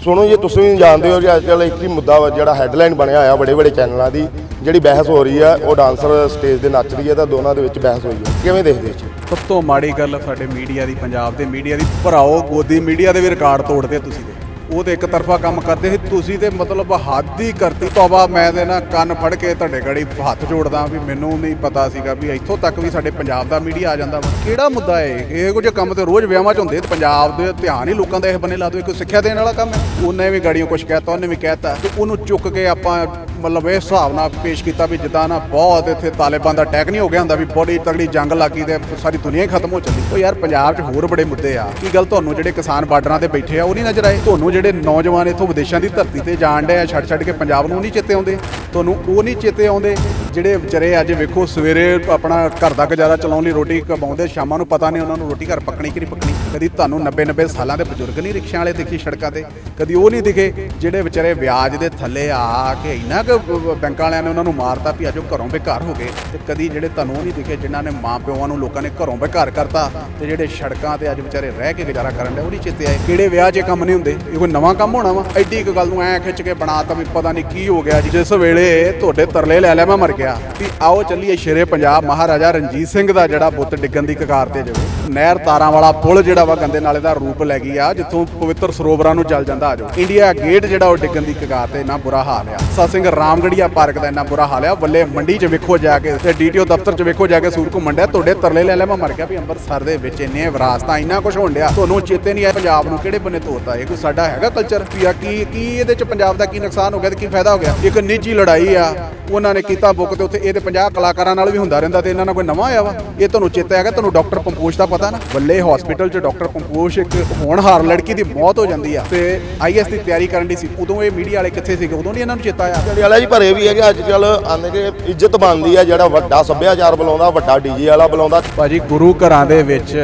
ਸੁਣੋ ਜੇ, ਤੁਸੀਂ ਵੀ ਜਾਣਦੇ ਹੋ ਕਿ ਅੱਜ ਕੱਲ੍ਹ ਇੱਕ ਹੀ ਮੁੱਦਾ ਵਾ, ਜਿਹੜਾ ਹੈਡਲਾਈਨ ਬਣਿਆ ਹੋਇਆ ਬੜੇ ਬੜੇ ਚੈਨਲਾਂ ਦੀ, ਜਿਹੜੀ ਬਹਿਸ ਹੋ ਰਹੀ ਆ, ਉਹ ਡਾਂਸਰ ਸਟੇਜ ਦੇ ਨੱਚ ਰਹੀ ਹੈ ਤਾਂ ਦੋਨਾਂ ਦੇ ਵਿੱਚ ਬਹਿਸ ਹੋਈ ਹੈ ਕਿਵੇਂ ਦੇਖਦੇ ਹੋ ਸਭ ਤੋਂ ਮਾੜੀ ਗੱਲ ਸਾਡੇ ਮੀਡੀਆ ਦੀ, ਪੰਜਾਬ ਦੇ ਮੀਡੀਆ ਦੀ, ਭਰਾਓ ਗੋਦੀ ਮੀਡੀਆ ਦੇ ਵੀ ਰਿਕਾਰਡ ਤੋੜਦੇ ਤੁਸੀਂ ਦੇ। ਉਹ ਤੇ ਇੱਕ ਤਰਫਾ ਕੰਮ ਕਰਦੇ ਸੀ। ਤੁਸੀਂ ਤੇ ਮਤਲਬ ਹੱਦ ਹੀ ਕਰਤੀ। ਤੋਬਾ ਮੈਂ ਤੇ ਨਾ ਕੰਨ ਫੜ ਕੇ ਤੁਹਾਡੇ ਗੜੀ ਹੱਥ ਜੋੜਦਾ ਵੀ ਮੈਨੂੰ ਨਹੀਂ ਪਤਾ ਸੀਗਾ ਵੀ ਇੱਥੋਂ ਤੱਕ ਵੀ ਸਾਡੇ ਪੰਜਾਬ ਦਾ ਮੀਡੀਆ ਆ ਜਾਂਦਾ ਵਾ। ਕਿਹੜਾ ਮੁੱਦਾ ਹੈ ਇਹ ਇਹੋ ਜਿਹੇ ਕੰਮ ਤੇ ਰੋਜ਼ ਵਿਆਹਾਂ 'ਚ ਹੁੰਦੇ ਤੇ ਪੰਜਾਬ ਦੇ ਧਿਆਨ ਹੀ ਲੋਕਾਂ ਦਾ ਇਹ ਬੰਨੇ ਲਾ ਦੋ ਕੋਈ ਸਿੱਖਿਆ ਦੇਣ ਵਾਲਾ ਕੰਮ ਹੈ ਉਹਨੇ ਵੀ ਗਾੜੀਆਂ ਕੁਝ ਕਹਿਤਾ, ਉਹਨੇ ਵੀ ਕਹਿਤਾ। ਤੇ ਉਹਨੂੰ ਚੁੱਕ ਕੇ ਆਪਾਂ ਮਤਲਬ ਇਸ ਹਿਸਾਬ ਨਾਲ ਪੇਸ਼ ਕੀਤਾ ਵੀ ਜਿੱਦਾਂ ਨਾ ਬਹੁਤ ਇੱਥੇ ਤਾਲਿਬਾਨ ਦਾ ਅਟੈਕ ਨਹੀਂ ਹੋ ਗਿਆ ਹੁੰਦਾ, ਵੀ ਬੜੀ ਤਗੜੀ ਜੰਗ ਲੱਗੀ ਤੇ ਸਾਰੀ ਦੁਨੀਆ ਹੀ ਖਤਮ ਹੋ ਚੱਲੀ ਉਹ ਯਾਰ ਪੰਜਾਬ 'ਚ ਹੋਰ ਬੜੇ ਮੁੱਦੇ ਆ। ਕੀ ਗੱਲ ਤੁਹਾਨੂੰ ਜਿਹੜੇ ਕਿਸਾਨ ਬਾਰਡਰਾਂ ਤੇ ਬੈਠੇ ਆ, ਉਹ ਨਹੀਂ ਨਜ਼ਰ ਆਏ? ਤੁਹਾਨੂੰ ਜਿਹੜੇ ਨੌਜਵਾਨ ਇੱਥੋਂ ਵਿਦੇਸ਼ਾਂ ਦੀ ਧਰਤੀ ਤੇ ਜਾਣ ਡੇ ਆ ਛੱਡ ਛੱਡ ਕੇ ਪੰਜਾਬ ਨੂੰ ਨਹੀਂ ਚੇਤੇ ਆਉਂਦੇ? ਤੁਹਾਨੂੰ ਉਹ ਨਹੀਂ ਚੇਤੇ ਆਉਂਦੇ? ਜਿਹੜੇ ਵਿਚਾਰੇ ਅੱਜ ਵੇਖੋ ਸਵੇਰੇ ਆਪਣਾ ਘਰ ਦਾ ਗੁਜ਼ਾਰਾ ਚਲਾਉਣ ਲਈ ਰੋਟੀ ਕਮਾਉਂਦੇ, ਸ਼ਾਮਾਂ ਨੂੰ ਪਤਾ ਨਹੀਂ ਉਹਨਾਂ ਨੂੰ ਰੋਟੀ ਘਰ ਪੱਕਣੀ ਕਿ ਨਹੀਂ ਪੱਕਣੀ। ਕਦੀ ਤੁਹਾਨੂੰ 90 90 ਸਾਲਾਂ ਦੇ ਬਜ਼ੁਰਗ ਨਹੀਂ ਰਿਕਸ਼ਿਆਂ ਵਾਲੇ ਦੇਖੀ ਸੜਕਾਂ ਤੇ, ਕਦੀ ਉਹ ਨਹੀਂ ਦਿਖੇ ਜਿਹੜੇ ਵਿਚਾਰੇ ਵਿਆਜ ਦੇ ਥੱਲੇ ਆ ਕੇ ਇੰਨਾ ਕੁ ਬ- ਬੈਂਕਾਂ ਵਾਲਿਆਂ ਨੇ ਉਹਨਾਂ ਨੂੰ ਮਾਰਤਾ ਵੀ ਅੱਜ ਉਹ ਘਰੋਂ ਬੇਘਰ ਹੋ ਗਏ ਤੇ ਕਦੀ ਜਿਹੜੇ ਤੁਹਾਨੂੰ ਉਹ ਨਹੀਂ ਦਿਖੇ ਜਿਨ੍ਹਾਂ ਨੇ ਮਾਂ ਪਿਓਾਂ ਨੂੰ ਲੋਕਾਂ ਨੇ ਘਰੋਂ ਬੇਘਰ ਕਰਤਾ ਤੇ ਜਿਹੜੇ ਸੜਕਾਂ ਤੇ ਅੱਜ ਵਿਚਾਰੇ ਰਹਿ ਕੇ ਗੁਜ਼ਾਰਾ ਕਰਨ ਦੇ, ਉਹ ਨਹੀਂ ਚੇਤੇ ਆਏ। ਕਿਹੜੇ ਵਿਆਹ 'ਚ ਕੰਮ ਨਹੀਂ ਹੁੰਦੇ? ਇਹ ਕੋਈ ਨਵਾਂ ਕੰਮ ਹੋਣਾ ਵਾ? ਐਡੀ ਇੱਕ ਗੱਲ ਨੂੰ ਐ ਖਿੱਚ ਕੇ ਬਣਾਤਾ ਵੀ ਪਤਾ ਨਹੀਂ ਕੀ ਹੋ ਗਿਆ ਜੀ। ਜਿਸ ਵੇਲੇ ਤੁਹਾਡੇ ਤਰਲੇ ਲੈ ਲਿਆ ਮੈਂ ਮਰ ਗਿਆ ਵੀ ਆਓ ਚੱਲੀਏ ਸ਼ੇਰੇ ਪੰਜਾਬ ਮਹਾਰਾਜਾ ਰਣਜੀਤ ਸਿੰਘ ਦਾ ਜਿਹੜਾ ਬੁੱਤ ਡਿੱਗਣ ਦੀ ਕਗਾਰ ਤੇ ਜਾਓ। ਨਹਿਰ ਤਾਰਾਂ ਵਾਲਾ ਪੁਲ ਜਿਹੜਾ ਵਾ ਗੰਦੇ ਨਾਲੇ ਦਾ ਰੂਪ ਲੈ ਗਈ ਆ, ਜਿੱਥੋਂ ਪਵਿੱਤਰ ਸਰੋਵਰਾਂ ਨੂੰ ਜਲ ਜਾਂਦਾ ਆ ਜੋ ਇੰਡੀਆ ਗੇਟ ਜਿਹੜਾ ਉਹ ਡਿੱਗਣ ਦੀ ਕਗਾਰ ਤੇ ਇੰਨਾ ਬੁਰਾ ਹਾਲ ਆ। ਸਤ ਸਿੰਘ ਰਾਮਗੜੀਆ ਪਾਰਕ ਦਾ ਇੰਨਾ ਬੁਰਾ ਹਾਲ ਆ। ਵੱਲੇ ਮੰਡੀ 'ਚ ਵੇਖੋ ਜਾ ਕੇ ਤੇ ਡੀਟੀਓ ਦਫ਼ਤਰ 'ਚ ਵੇਖੋ ਜਾ ਕੇ ਸੂਰ ਘੁੰਮਣ ਡਿਆ। ਤੁਹਾਡੇ ਤਰਲੇ ਲੈ ਲੈ, ਮੈਂ ਮਰ ਗਿਆ ਵੀ ਅੰਮ੍ਰਿਤਸਰ ਦੇ ਵਿੱਚ ਇੰਨੇ ਵਿਰਾਸਤਾਂ ਇੰਨਾ ਕੁਝ ਹੋਣ ਡਿਆ। ਤੁਹਾਨੂੰ ਚੇਤੇ ਨਹੀਂ ਆ ਪੰਜਾਬ ਨੂੰ ਕਿਹੜੇ ਬੰਨੇ ਤੋਰਤਾ ਇਹ? ਕੋਈ ਸਾਡਾ ਹੈਗਾ ਕਲਚਰ ਵੀ ਆ ਕੀ ਕੀ ਇਹਦੇ 'ਚ ਪੰਜਾਬ ਦਾ ਕੀ ਨੁਕਸਾਨ ਹੋ ਗਿਆ ਤੇ ਕੀ ਫਾਇਦਾ ਹੋ ਗਿਆ? ਇੱਕ ਨਿੱਜੀ ਲੜਾਈ ਆ, ਉਹਨਾਂ ਨੇ ਕੀਤਾ ਬੁੱਕ ਤੇ ਉੱਥੇ ਇਹ ਤੇ 50 ਕਲਾਕਾਰਾਂ ਨਾਲ ਵੀ ਹੁੰਦਾ ਰਹਿੰਦਾ ਤੇ ਇਹਨਾਂ ਨਾਲ ਕੋਈ ਨਵਾਂ ਆਇਆ ਵਾ? ਇਹ ਤੁਹਾਨੂੰ ਚੇਤਾ ਹੈਗਾ ਤੁਹਾਨੂੰ ਡਾਕਟਰ ਪੰਪੋਸ਼ ਦਾ ਪਤਾ ਨਾ? ਬੱਲੇ ਹਸਪੀਟਲ 'ਚ ਡਾਕਟਰ ਪੰਪੋਸ਼ ਇੱਕ ਹੋਣਹਾਰ ਲੜਕੀ ਦੀ ਮੌਤ ਹੋ ਜਾਂਦੀ ਆ ਤੇ ਆਈਐਸ ਦੀ ਤਿਆਰੀ ਕਰਨ ਦੀ ਸੀ। ਉਦੋਂ ਇਹ ਮੀਡੀਆ ਵਾਲੇ ਕਿੱਥੇ ਸੀਗੇ? ਉਦੋਂ ਨਹੀਂ ਇਹਨਾਂ ਨੂੰ ਚੇਤਾ ਆਇਆ? ਜਿਹੜੀ ਵਾਲਾ ਜੀ ਭਰੇ ਵੀ ਹੈ ਕਿ ਅੱਜ ਕੱਲ ਆਂਦੇ ਕਿ ਇੱਜ਼ਤ ਬਣਦੀ ਆ ਜਿਹੜਾ ਵੱਡਾ ਸੱਭਿਆਚਾਰ ਬੁਲਾਉਂਦਾ ਵੱਡਾ ਡੀਜੇ ਵਾਲਾ ਬੁਲਾਉਂਦਾ। ਭਾਜੀ ਗੁਰੂ ਘਰਾਂ ਦੇ ਵਿੱਚ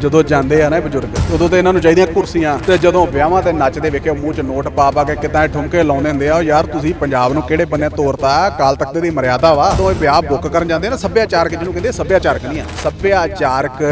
ਜਦੋਂ ਜਾਂਦੇ ਆ ਨਾ ਇਹ ਬਜ਼ੁਰਗ, ਉਦੋਂ ਤੇ ਇਹਨਾਂ ਨੂੰ ਚਾਹੀਦੀਆਂ ਕੁਰਸੀਆਂ ਤੇ ਜਦੋਂ ਵਿਆਹਾਂ ਤੇ ਨੱਚਦੇ ਵੇਖਿਓ ਮੂੰਹ 'ਚ ਨੋਟ ਪਾ ਪਾ ਕੇ ਕਿਦਾਂ ਠੁਮਕੇ ਲਾਉਂਦੇ ਹੁੰਦੇ ਆ, ਉਹ ਯਾਰ ਤੁਸੀਂ ਪੰਜਾਬ ਨੂੰ ਕਿਹੜੇ ਬੰਨੇ ਤੋਰਤਾ ਕਾਲ ਤਖਤ ਦੀ ਮਰਿਆਦਾ ਵਾ। ਤੋਂ ਇਹ ਵਿਆਹ ਬੁੱਕ ਕਰਨ ਜਾਂਦੇ ਆ ਨਾ, ਸੱਭਿਆਚਾਰਕ ਜਿਹਨੂੰ ਕਹਿੰਦੇ ਸੱਭਿਆਚਾਰਕ ਨਹੀਂ ਆ, ਸੱਭਿਆਚਾਰਕ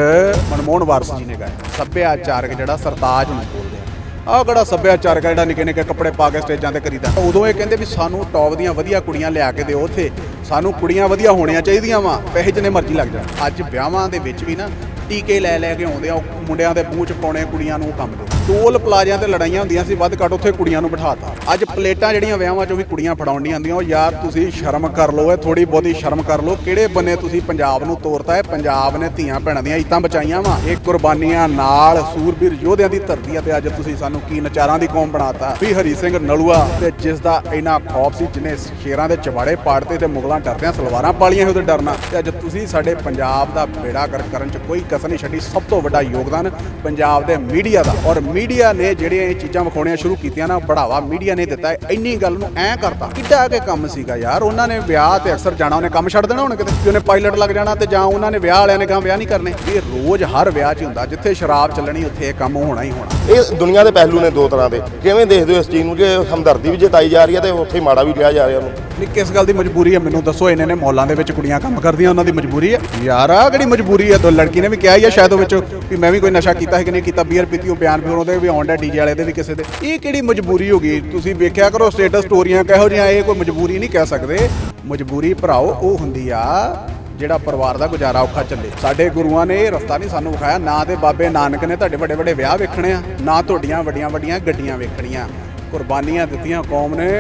ਮਨਮੋਹਨ ਵਾਰਸ ਜੀ ਨੇ ਗਾਇਆ। ਸੱਭਿਆਚਾਰਕ ਜਿਹੜਾ ਸਰਤਾਜ ਨੂੰ ਬੋਲਦੇ ਆ। ਆਹ ਕਿਹੜਾ ਸੱਭਿਆਚਾਰਕ ਆ, ਜਿਹੜਾ ਨਿੱਕੇ ਨਿੱਕੇ ਕੱਪੜੇ ਪਾ ਕੇ ਸਟੇਜਾਂ ਤੇ ਕਰੀਦਾ। ਉਦੋਂ ਇਹ ਕਹਿੰਦੇ ਵੀ ਸਾਨੂੰ ਟੌਪ ਦੀਆਂ ਵਧੀਆ ਕੁੜੀਆਂ ਲਿਆ ਕੇ ਦਿਓ ਉੱਥੇ। ਸਾਨੂੰ ਕੁੜੀਆਂ ਵਧੀਆ ਹੋਣੀਆਂ ਚਾਹੀਦੀਆਂ ਵਾ, ਪੈਸੇ ਜਿੰਨੇ ਮਰਜ਼ੀ ਲੱਗ ਜਾਣ। ਅੱਜ ਵਿਆਹਾਂ ਦੇ ਵਿੱਚ ਵੀ ਨਾ ਟੀਕੇ ਲੈ ਲੈ ਕੇ ਆਉਂਦੇ ਆ ਉਹ ਮੁੰਡਿਆਂ ਦੇ ਮੂੰਹ ਚ ਪਾਉਣੇ, ਕੁੜੀਆਂ ਨੂੰ ਉਹ ਕੰਮ ਦੇ ਟੋਲ ਪਲਾਜ਼ਿਆਂ ਤੇ ਲੜਾਈਆਂ ਹੁੰਦੀਆਂ ਸੀ, ਵੱਧ ਘੱਟ ਉੱਥੇ ਕੁੜੀਆਂ ਨੂੰ ਬਿਠਾਤਾ। ਅੱਜ ਪਲੇਟਾਂ ਜਿਹੜੀਆਂ ਵਿਆਹਾਂ 'ਚੋਂ ਵੀ ਕੁੜੀਆਂ ਫੜਾਉਣੀਆਂ ਹੁੰਦੀਆਂ, ਉਹ ਯਾਰ ਤੁਸੀਂ ਸ਼ਰਮ ਕਰ ਲਓ, ਇਹ ਥੋੜੀ ਬਹੁਤੀ ਸ਼ਰਮ ਕਰ ਲਓ। ਕਿਹੜੇ ਬੰਨੇ ਤੁਸੀਂ ਪੰਜਾਬ ਨੂੰ ਤੋਰਤਾ ਹੈ? ਪੰਜਾਬ ਨੇ ਧੀਆਂ ਭੈਣਾਂ ਦੀਆਂ ਇੱਤਾਂ ਬਚਾਈਆਂ ਵਾ। ਇਹ ਕੁਰਬਾਨੀਆਂ ਨਾਲ ਸੂਰਬੀਰ ਯੋਧਿਆਂ ਦੀ ਧਰਤੀ ਆ ਤੇ ਅੱਜ ਤੁਸੀਂ ਸਾਨੂੰ ਕੀ ਨਚਾਰਾਂ ਦੀ ਕੌਮ ਬਣਾਤਾ? ਵੀ ਹਰੀ ਸਿੰਘ ਨਲੂਆ ਤੇ ਜਿਸ ਦਾ ਇੰਨਾ ਖੌਫ ਸੀ ਜਿਹਨੇ ਸ਼ੇਰਾਂ ਦੇ ਚਵਾੜੇ ਪਾੜਤੇ ਤੇ ਮੁਗਲਾਂ ਡਰਦਿਆਂ ਸਲਵਾਰਾਂ ਪਾਲੀਆਂ ਸੀ, ਉਹਦੇ ਡਰਨਾ ਤੇ ਅੱਜ ਤੁਸੀਂ ਸਾਡੇ ਪੰਜਾਬ ਦਾ ਬੇੜਾ ਗਰਕ ਕਰਨ ਚ ਕੋਈ ਕਸਰ ਨਹੀਂ ਛੱਡੀ। ਸਭ ਤੋਂ ਵੱਡਾ ਯੋਗਦਾਨ ਪੰਜਾਬ ਦੇ ਮੀਡੀਆ ਦਾ ਔਰ ਮੀਡੀਆ ਨੇ ਜਿਹੜੀਆਂ ਇਹ ਚੀਜ਼ਾਂ ਵਿਖਾਉਣੀਆਂ ਸ਼ੁਰੂ ਕੀਤੀਆਂ ਨਾ, ਬੜਾਵਾ ਮੀਡੀਆ ਨੇ ਦਿੱਤਾ। ਇੰਨੀ ਗੱਲ ਨੂੰ ਐਂ ਕਰਤਾ, ਕਿੱਡਾ ਕੇ ਕੰਮ ਸੀਗਾ ਯਾਰ। ਉਹਨਾਂ ਨੇ ਵਿਆਹ ਤੇ ਅਕਸਰ ਜਾਣਾ, ਉਹਨੇ ਕੰਮ ਛੱਡ ਦੇਣਾ ਹੁਣ ਕਿਤੇ? ਵੀ ਉਹਨੇ ਪਾਇਲਟ ਲੱਗ ਜਾਣਾ ਤੇ ਜਾਂ ਉਹਨਾਂ ਨੇ ਵਿਆਹ ਵਾਲਿਆਂ ਨੇ ਕਹਾ ਵਿਆਹ ਨਹੀਂ ਕਰਨੇ? ਇਹ ਰੋਜ਼ ਹਰ ਵਿਆਹ 'ਚ ਹੁੰਦਾ, ਜਿੱਥੇ ਸ਼ਰਾਬ ਚੱਲਣੀ, ਉੱਥੇ ਇਹ ਕੰਮ ਹੋਣਾ ਹੀ ਹੋਣਾ। ਇਹ ਦੁਨੀਆ ਦੇ ਪਹਿਲੂ ਨੇ ਦੋ ਤਰ੍ਹਾਂ ਦੇ। ਕਿਵੇਂ ਦੇਖਦੇ ਹੋ ਇਸ ਚੀਜ਼ ਨੂੰ? ਕਿ ਹਮਦਰਦੀ ਵੀ ਜਤਾਈ ਜਾ ਰਹੀ ਹੈ ਤੇ ਉੱਥੇ ਮਾੜਾ ਵੀ ਕਿਹਾ ਜਾ ਰਿਹਾ ਉਹਨੂੰ। ਨਹੀਂ, ਕਿਸ ਗੱਲ ਦੀ ਮਜਬੂਰੀ ਹੈ? ਮੈਨੂੰ ਦੱਸੋ, ਇਹਨੇ ਨੇ ਮੌਲਾਂ ਦੇ ਵਿੱਚ ਕੁੜੀਆਂ ਕੰਮ ਕਰਦੀਆਂ, ਉਹਨਾਂ ਦੀ ਮਜਬੂਰੀ ਹੈ? ਯਾਰ ਆ ਕਿਹੜੀ ਮਜਬੂਰੀ ਹੈ? ਤਾਂ ਲੜਕੀ ਨੇ ਵੀ ਕਿਹਾ ਹੀ ਹੈ ਸ਼ਾਇਦ ਉਹ ਵਿੱਚ ਵੀ ਮੈਂ ਵੀ ਕੋਈ ਨਸ਼ਾ ਕੀਤਾ ਹੈ ਕਿ ਨਹੀਂ ਕੀਤਾ, ਬੀਅਰ ਪੀਤੀ, ਉਹ ਬਿਆਨ ਵੀ ਉਹਦੇ ਵੀ ਆਉਂਦਾ ਡੀਜੇ ਵਾਲੇ ਦੇ ਵੀ ਕਿਸੇ ਦੇ। ਇਹ ਕਿਹੜੀ ਮਜਬੂਰੀ ਹੋ ਗਈ? ਤੁਸੀਂ ਵੇਖਿਆ ਕਰੋ ਸਟੇਟਸ ਸਟੋਰੀਆਂ ਕਿਹੋ ਜਿਹਾ ਇਹ ਕੋਈ ਮਜਬੂਰੀ ਨਹੀਂ ਕਹਿ ਸਕਦੇ। ਮਜਬੂਰੀ ਭਰਾਓ, ਉਹ ਹੁੰਦੀ ਆ ਜਿਹੜਾ ਪਰਿਵਾਰ ਦਾ ਗੁਜ਼ਾਰਾ ਔਖਾ ਚੱਲੇ। ਸਾਡੇ ਗੁਰੂਆਂ ਨੇ ਇਹ ਰਸਤਾ ਨਹੀਂ ਸਾਨੂੰ ਵਿਖਾਇਆ, ਨਾ ਤੇ ਬਾਬੇ ਨਾਨਕ ਨੇ ਤੁਹਾਡੇ ਵੱਡੇ ਵੱਡੇ ਵਿਆਹ ਵੇਖਣੇ ਆ, ਨਾ ਤੁਹਾਡੀਆਂ ਵੱਡੀਆਂ ਵੱਡੀਆਂ ਗੱਡੀਆਂ ਵੇਖਣੀਆਂ। ਕੁਰਬਾਨੀਆਂ ਦਿੱਤੀਆਂ ਕੌਮ ਨੇ।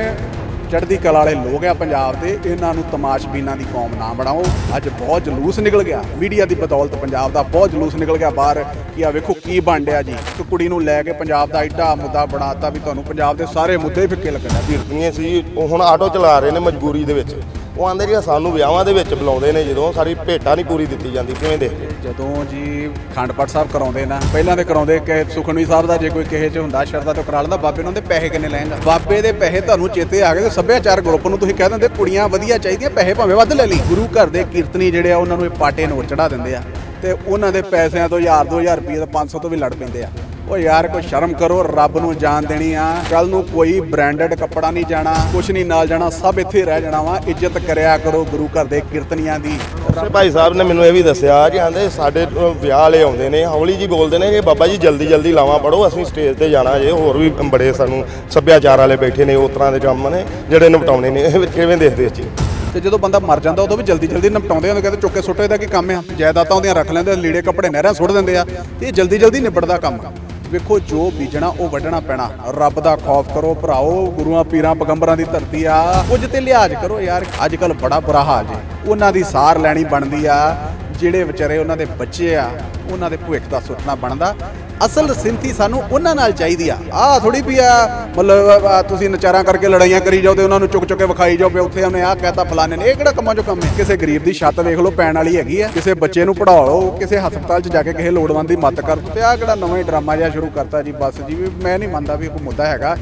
ਚੜ੍ਹਦੀ ਕਲਾ ਵਾਲੇ ਲੋਕ ਆ ਪੰਜਾਬ ਦੇ, ਇਹਨਾਂ ਨੂੰ ਤਮਾਸ਼ਬੀਨਾਂ ਦੀ ਕੌਮ ਨਾ ਬਣਾਓ। ਅੱਜ ਬਹੁਤ ਜਲੂਸ ਨਿਕਲ ਗਿਆ। ਮੀਡੀਆ ਦੀ ਬਦੌਲਤ ਪੰਜਾਬ ਦਾ ਬਹੁਤ ਜਲੂਸ ਨਿਕਲ ਗਿਆ ਬਾਹਰ, ਕਿ ਆ ਵੇਖੋ ਕੀ ਬਣਿਆ ਜੀ। ਇੱਕ ਕੁੜੀ ਨੂੰ ਲੈ ਕੇ ਪੰਜਾਬ ਦਾ ਐਡਾ ਮੁੱਦਾ ਬਣਾਤਾ ਵੀ ਤੁਹਾਨੂੰ ਪੰਜਾਬ ਦੇ ਸਾਰੇ ਮੁੱਦੇ ਫਿੱਕੇ ਲੱਗਣ ਸੀ ਉਹ ਹੁਣ ਆਟੋ ਚਲਾ ਰਹੇ ਨੇ ਮਜਬੂਰੀ ਦੇ ਵਿੱਚ। ਉਹ ਆਂਦੇ ਜੀ, ਸਾਨੂੰ ਵਿਆਹਾਂ ਦੇ ਵਿੱਚ ਬੁਲਾਉਂਦੇ ਨੇ ਜਦੋਂ ਸਾਰੀ ਭੇਟਾ ਨਹੀਂ ਪੂਰੀ ਦਿੱਤੀ ਜਾਂਦੀ, ਕਿਵੇਂ ਦੇਖਦੇ ਜਦੋਂ ਜੀ ਖੰਡ ਪਾਠ ਸਾਹਿਬ ਕਰਾਉਂਦੇ ਨਾ, ਪਹਿਲਾਂ ਤੇ ਕਰਾਉਂਦੇ ਕਿ ਸੁਖਨਵੀ ਸਾਹਿਬ ਦਾ ਜੇ ਕੋਈ ਕਿਸੇ ਚ ਹੁੰਦਾ ਸ਼ਰਦਾ ਤੋਂ ਕਰਾ ਲੈਂਦਾ, ਬਾਬੇ ਨੂੰ ਉਹਦੇ ਪੈਸੇ ਕਿੰਨੇ ਲੈਂਦਾ ਬਾਬੇ ਦੇ ਪੈਸੇ ਤੁਹਾਨੂੰ ਚੇਤੇ ਆ ਗਏ ਸੱਭਿਆਚਾਰ ਗਰੁੱਪ ਨੂੰ ਤੁਸੀਂ ਕਹਿ ਦਿੰਦੇ, ਕੁੜੀਆਂ ਵਧੀਆ ਚਾਹੀਦੀਆਂ, ਪੈਸੇ ਭਾਵੇਂ ਵੱਧ ਲੈ ਲਈ। ਗੁਰੂ ਘਰ ਦੇ ਕੀਰਤਨੀ ਜਿਹੜੇ ਆ, ਉਹਨਾਂ ਨੂੰ ਇਹ ਪਾਟੇ ਨੋਟ ਚੜਾ ਦਿੰਦੇ ਆ ਤੇ ਉਹਨਾਂ ਦੇ ਪੈਸਿਆਂ ਤੋਂ 1000 2000 ਰੁਪਏ ਦਾ 500 ਤੋਂ ਵੀ ਲੜ ਪੈਂਦੇ ਆ। ਉਹ ਯਾਰ ਕੋਈ ਸ਼ਰਮ ਕਰੋ ਰੱਬ ਨੂੰ ਜਾਣ ਦੇਣੀ ਆ। ਕੱਲ ਨੂੰ ਕੋਈ ਬ੍ਰਾਂਡਡ ਕੱਪੜਾ ਨਹੀਂ ਜਾਣਾ ਕੁਛ ਨਹੀਂ ਨਾਲ ਜਾਣਾ ਸਭ ਇੱਥੇ ਰਹਿ ਜਾਣਾ ਵਾ। ਇੱਜ਼ਤ ਕਰਿਆ ਕਰੋ ਗੁਰੂ ਘਰ ਦੇ ਕੀਰਤਨੀਆਂ ਦੀ। ਉਸੇ ਭਾਈ ਸਾਹਿਬ ਨੇ ਮੈਨੂੰ ਇਹ ਵੀ ਦੱਸਿਆ ਕਿ ਆਂਦੇ ਸਾਡੇ ਵਿਆਹ ਵਾਲੇ ਆਉਂਦੇ ਨੇ ਹੌਲੀ ਜੀ ਬੋਲਦੇ ਨੇ ਕਿ ਬਾਬਾ ਜੀ ਜਲਦੀ ਜਲਦੀ ਲਾਵਾਂ ਪੜੋ ਅਸੀਂ ਸਟੇਜ ਤੇ ਜਾਣਾ ਜੇ ਹੋਰ ਵੀ ਬੜੇ ਸਾਨੂੰ ਸੱਭਿਆਚਾਰ ਵਾਲੇ ਬੈਠੇ ਨੇ ਉਸ ਤਰ੍ਹਾਂ ਦੇ ਕੰਮ ਨੇ ਜਿਹੜੇ ਨਿਪਟਾਉਣੇ ਨੇ ਇਹ ਕਿਵੇਂ ਦੇਖਦੇ ਚੀਜ਼ ਤੇ ਜਦੋਂ ਬੰਦਾ ਮਰ ਜਾਂਦਾ ਉਦੋਂ ਵੀ ਜਲਦੀ ਜਲਦੀ ਨਿਪਟਾਉਂਦੇ ਹੁੰਦੇ ਕਹਿੰਦੇ ਚੁੱਕੇ ਸੁੱਟੇ ਦਾ ਕੀ ਕੰਮ ਆ? ਜਾਇਦਾਦਾਂ ਉਹਦੀਆਂ ਰੱਖ ਲੈਂਦੇ ਲੀੜੇ ਕੱਪੜੇ ਨਹਿਰਾਂ ਸੁੱਟ ਦਿੰਦੇ ਆ। ਤੇ ਇਹ ਜਲਦੀ ਜਲਦੀ ਨਿਬੜਦਾ ਕੰਮ ਵੇਖੋ, ਜੋ ਬੀਜਣਾ ਉਹ ਵੱਢਣਾ ਪੈਣਾ। ਰੱਬ ਦਾ ਖੌਫ ਕਰੋ ਭਰਾਓ, ਗੁਰੂਆਂ, ਪੀਰਾਂ, ਪੈਗੰਬਰਾਂ ਦੀ ਧਰਤੀ ਆ। ਕੁਝ ਤੇ ਲਿਹਾਜ਼ ਕਰੋ ਯਾਰ ਅੱਜ ਕੱਲ ਬੜਾ ਬੁਰਾ ਹਾਲ ਜੀ। ਉਹਨਾਂ ਦੀ ਸਾਰ ਲੈਣੀ ਬਣਦੀ ਆ, ਜਿਹੜੇ ਵਿਚਾਰੇ ਉਹਨਾਂ ਦੇ ਬੱਚੇ ਆ। ਉਹਨਾਂ ਦੇ ਭਵਿੱਖ ਦਾ ਸੁਪਨਾ ਬਣਦਾ। ਅਸਲ ਸਿੰਥੀ ਸਾਨੂੰ ਉਹਨਾਂ ਨਾਲ ਚਾਹੀਦੀ ਆ। ਆਹ ਥੋੜੀ ਵੀ ਆ, ਮਤਲਬ ਤੁਸੀਂ ਨਚਾਰਾਂ ਕਰਕੇ ਲੜਾਈਆਂ ਕਰੀ ਜਾਓ ਤੇ ਉਹਨਾਂ ਨੂੰ ਚੁੱਕ ਚੁੱਕ ਕੇ ਵਿਖਾਈ ਜਾਓ ਵੀ ਉੱਥੇ ਉਹਨੇ ਆਹ ਕਹਿਤਾ ਫਲਾਣੇ ਨੇ। ਇਹ ਕਿਹੜਾ ਕੰਮਾਂ ਚੋਂ ਕੰਮ ਹੈ? ਕਿਸੇ ਗਰੀਬ ਦੀ ਛੱਤ ਵੇਖ ਲਓ, ਪੈਣ ਵਾਲੀ ਹੈਗੀ ਆ। ਕਿਸੇ ਬੱਚੇ ਨੂੰ ਪੜ੍ਹਾ ਪੜਾਓ ਕਿਸੇ ਹਸਪਤਾਲ 'ਚ ਜਾ ਕੇ ਕਿਸੇ ਲੋੜਵੰਦ ਦੀ ਮਦਦ ਕਰ ਦਿਓ ਤੇ ਆਹ ਕਿਹੜਾ ਨਵਾਂ ਹੀ ਡਰਾਮਾ ਜਿਹਾ ਸ਼ੁਰੂ ਕਰਤਾ ਜੀ, ਬਸ ਜੀ, ਵੀ ਮੈਂ ਨਹੀਂ ਮੰਨਦਾ ਵੀ ਇਹ ਕੋਈ ਮੁੱਦਾ ਹੈਗਾ।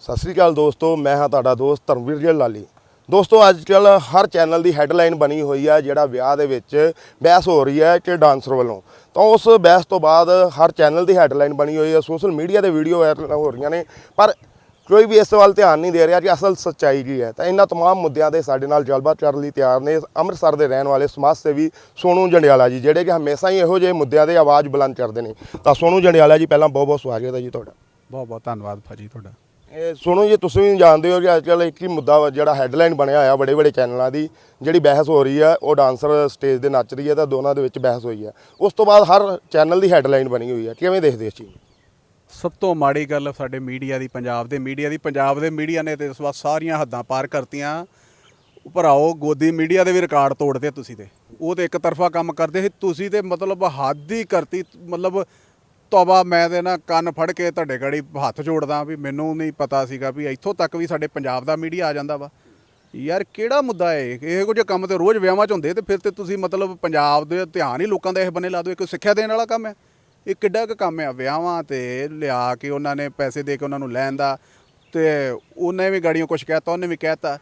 ਸਤਿ ਸ੍ਰੀ ਅਕਾਲ ਦੋਸਤੋ, ਮੈਂ ਹਾਂ ਤੁਹਾਡਾ ਦੋਸਤ ਧਰਮਵੀਰ ਜੀ ਲਾਲੀ ਦੋਸਤੋ ਅੱਜ ਕੱਲ ਹਰ ਚੈਨਲ ਦੀ ਹੈਡਲਾਈਨ ਬਣੀ ਹੋਈ ਆ, ਜਿਹੜਾ ਵਿਆਹ ਦੇ ਵਿੱਚ ਬਹਿਸ ਹੋ ਰਹੀ ਹੈ ਕਿ ਡਾਂਸਰ ਵੱਲੋਂ। ਤਾਂ ਉਸ ਬਹਿਸ ਤੋਂ ਬਾਅਦ ਹਰ ਚੈਨਲ ਦੀ ਹੈਡਲਾਈਨ ਬਣੀ ਹੋਈ ਹੈ ਸੋਸ਼ਲ ਮੀਡੀਆ ਤੇ ਵੀਡੀਓ ਵਾਇਰਲ ਹੋ ਰਹੀਆਂ ਨੇ, ਪਰ ਕੋਈ ਵੀ ਇਸ ਵੱਲ ਧਿਆਨ ਨਹੀਂ ਦੇ ਰਿਹਾ ਕਿ ਅਸਲ ਸੱਚਾਈ ਕੀ ਹੈ। ਤਾਂ ਇਹਨਾਂ ਤਮਾਮ ਮੁੱਦਿਆਂ ਦੇ ਸਾਡੇ ਨਾਲ ਗੱਲਬਾਤ ਕਰਨ ਲਈ ਤਿਆਰ ਨੇ ਅੰਮ੍ਰਿਤਸਰ ਦੇ ਰਹਿਣ ਵਾਲੇ ਸਮਾਜ ਸੇਵੀ ਸੋਨੂ ਜੰਡਿਆਲਾ ਜੀ, ਜਿਹੜੇ ਕਿ ਹਮੇਸ਼ਾ ਹੀ ਇਹੋ ਜਿਹੇ ਮੁੱਦਿਆਂ ਦੇ ਆਵਾਜ਼ ਬੁਲੰਦ ਕਰਦੇ ਨੇ। ਤਾਂ ਸੋਨੂ ਜੰਡਿਆਲਾ ਜੀ, ਪਹਿਲਾਂ ਬਹੁਤ ਬਹੁਤ ਸਵਾਗਤ ਹੈ ਜੀ ਤੁਹਾਡਾ। ਬਹੁਤ ਬਹੁਤ ਧੰਨਵਾਦ ਭਾਜੀ ਤੁਹਾਡਾ। ਸੁਣੋ ਜੀ, ਤੁਸੀਂ ਵੀ ਜਾਣਦੇ ਹੋ ਕਿ ਅੱਜ ਕੱਲ੍ਹ ਇੱਕ ਹੀ ਮੁੱਦਾ ਵਾ, ਜਿਹੜਾ ਹੈਡਲਾਈਨ ਬਣਿਆ ਹੋਇਆ ਬੜੇ ਬੜੇ ਚੈਨਲਾਂ ਦੀ, ਜਿਹੜੀ ਬਹਿਸ ਹੋ ਰਹੀ ਹੈ ਉਹ ਡਾਂਸਰ ਸਟੇਜ ਦੇ ਨੱਚ ਰਹੀ ਹੈ ਤਾਂ ਦੋਨਾਂ ਦੇ ਵਿੱਚ ਬਹਿਸ ਹੋਈ ਹੈ ਉਸ ਤੋਂ ਬਾਅਦ ਹਰ ਚੈਨਲ ਦੀ ਹੈਡਲਾਈਨ ਬਣੀ ਹੋਈ ਹੈ ਕਿਵੇਂ ਦੇਖਦੇ ਇਸ ਚੀਜ਼ ਨੂੰ? ਸਭ ਤੋਂ ਮਾੜੀ ਗੱਲ ਸਾਡੇ ਮੀਡੀਆ ਦੀ, ਪੰਜਾਬ ਦੇ ਮੀਡੀਆ ਦੀ, ਪੰਜਾਬ ਦੇ ਮੀਡੀਆ ਨੇ ਤੇ ਇਸ ਵਾਰ ਸਾਰੀਆਂ ਹੱਦਾਂ ਪਾਰ ਕਰਤੀਆਂ। ਭਰਾਓ, ਗੋਦੀ ਮੀਡੀਆ ਦੇ ਵੀ ਰਿਕਾਰਡ ਤੋੜਦੇ ਤੁਸੀਂ ਤੇ। ਉਹ ਤੇ ਇੱਕ ਤਰਫਾ ਕੰਮ ਕਰਦੇ ਸੀ, ਤੁਸੀਂ ਤੇ ਮਤਲਬ ਹੱਦ ਹੀ ਕਰਤੀ, ਮਤਲਬ ਤੋਬਾ ਮੈਂ ਤੇ ਨਾ ਕੰਨ ਫੜ ਕੇ ਤੁਹਾਡੇ ਗੜੀ ਹੱਥ ਜੋੜਦਾ ਵੀ ਮੈਨੂੰ ਨਹੀਂ ਪਤਾ ਸੀਗਾ ਵੀ ਇੱਥੋਂ ਤੱਕ ਵੀ ਸਾਡੇ ਪੰਜਾਬ ਦਾ ਮੀਡੀਆ ਆ ਜਾਂਦਾ ਵਾ। ਯਾਰ ਕਿਹੜਾ ਮੁੱਦਾ ਹੈ ਇਹੋ ਜਿਹੇ ਕੰਮ ਤੇ ਰੋਜ਼ ਵਿਆਹਾਂ 'ਚ ਹੁੰਦੇ ਤੇ ਫਿਰ ਤੇ ਤੁਸੀਂ ਮਤਲਬ ਪੰਜਾਬ ਦੇ ਧਿਆਨ ਹੀ ਲੋਕਾਂ ਦਾ ਇਹ ਬੰਨੇ ਲਾ ਦਿਓ, ਇੱਕ ਸਿੱਖਿਆ ਦੇਣ ਵਾਲਾ ਕੰਮ ਹੈ। ਇਹ ਕਿੱਡਾ ਕੁ ਕੰਮ ਹੈ ਵਿਆਹਾਂ ਤੇ ਲਿਆ ਕੇ ਉਹਨਾਂ ਨੇ ਪੈਸੇ ਦੇ ਕੇ ਉਹਨਾਂ ਨੂੰ ਲੈਣ ਦਾ ਤੇ ਉਹਨੇ ਵੀ ਗਾੜੀਆਂ ਕੁਝ ਕਹਿਤਾ, ਉਹਨੇ ਵੀ ਕਹਿਤਾ।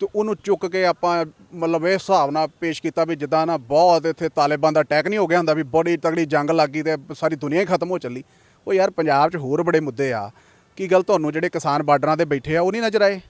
ਤੇ ਉਹਨੂੰ ਚੁੱਕ ਕੇ ਆਪਾਂ ਮਤਲਬ ਇਹ ਹਿਸਾਬ ਨਾਲ ਪੇਸ਼ ਕੀਤਾ ਵੀ ਜਿੱਦਾਂ ਨਾ ਬਹੁਤ ਇੱਥੇ ਤਾਲਿਬਾਨ ਦਾ ਅਟੈਕ ਨਹੀਂ ਹੋ ਗਿਆ ਹੁੰਦਾ ਵੀ ਬੜੀ ਤਗੜੀ ਜੰਗ ਲੱਗ ਗਈ ਤੇ ਸਾਰੀ ਦੁਨੀਆ ਹੀ ਖਤਮ ਹੋ ਚੱਲੀ। ਉਹ ਯਾਰ ਪੰਜਾਬ 'ਚ ਹੋਰ ਬੜੇ ਮੁੱਦੇ ਆ। ਕੀ ਗੱਲ ਤੁਹਾਨੂੰ ਜਿਹੜੇ ਕਿਸਾਨ ਬਾਰਡਰਾਂ ਤੇ ਬੈਠੇ ਆ, ਉਹ ਨਹੀਂ ਨਜ਼ਰ ਆਏ?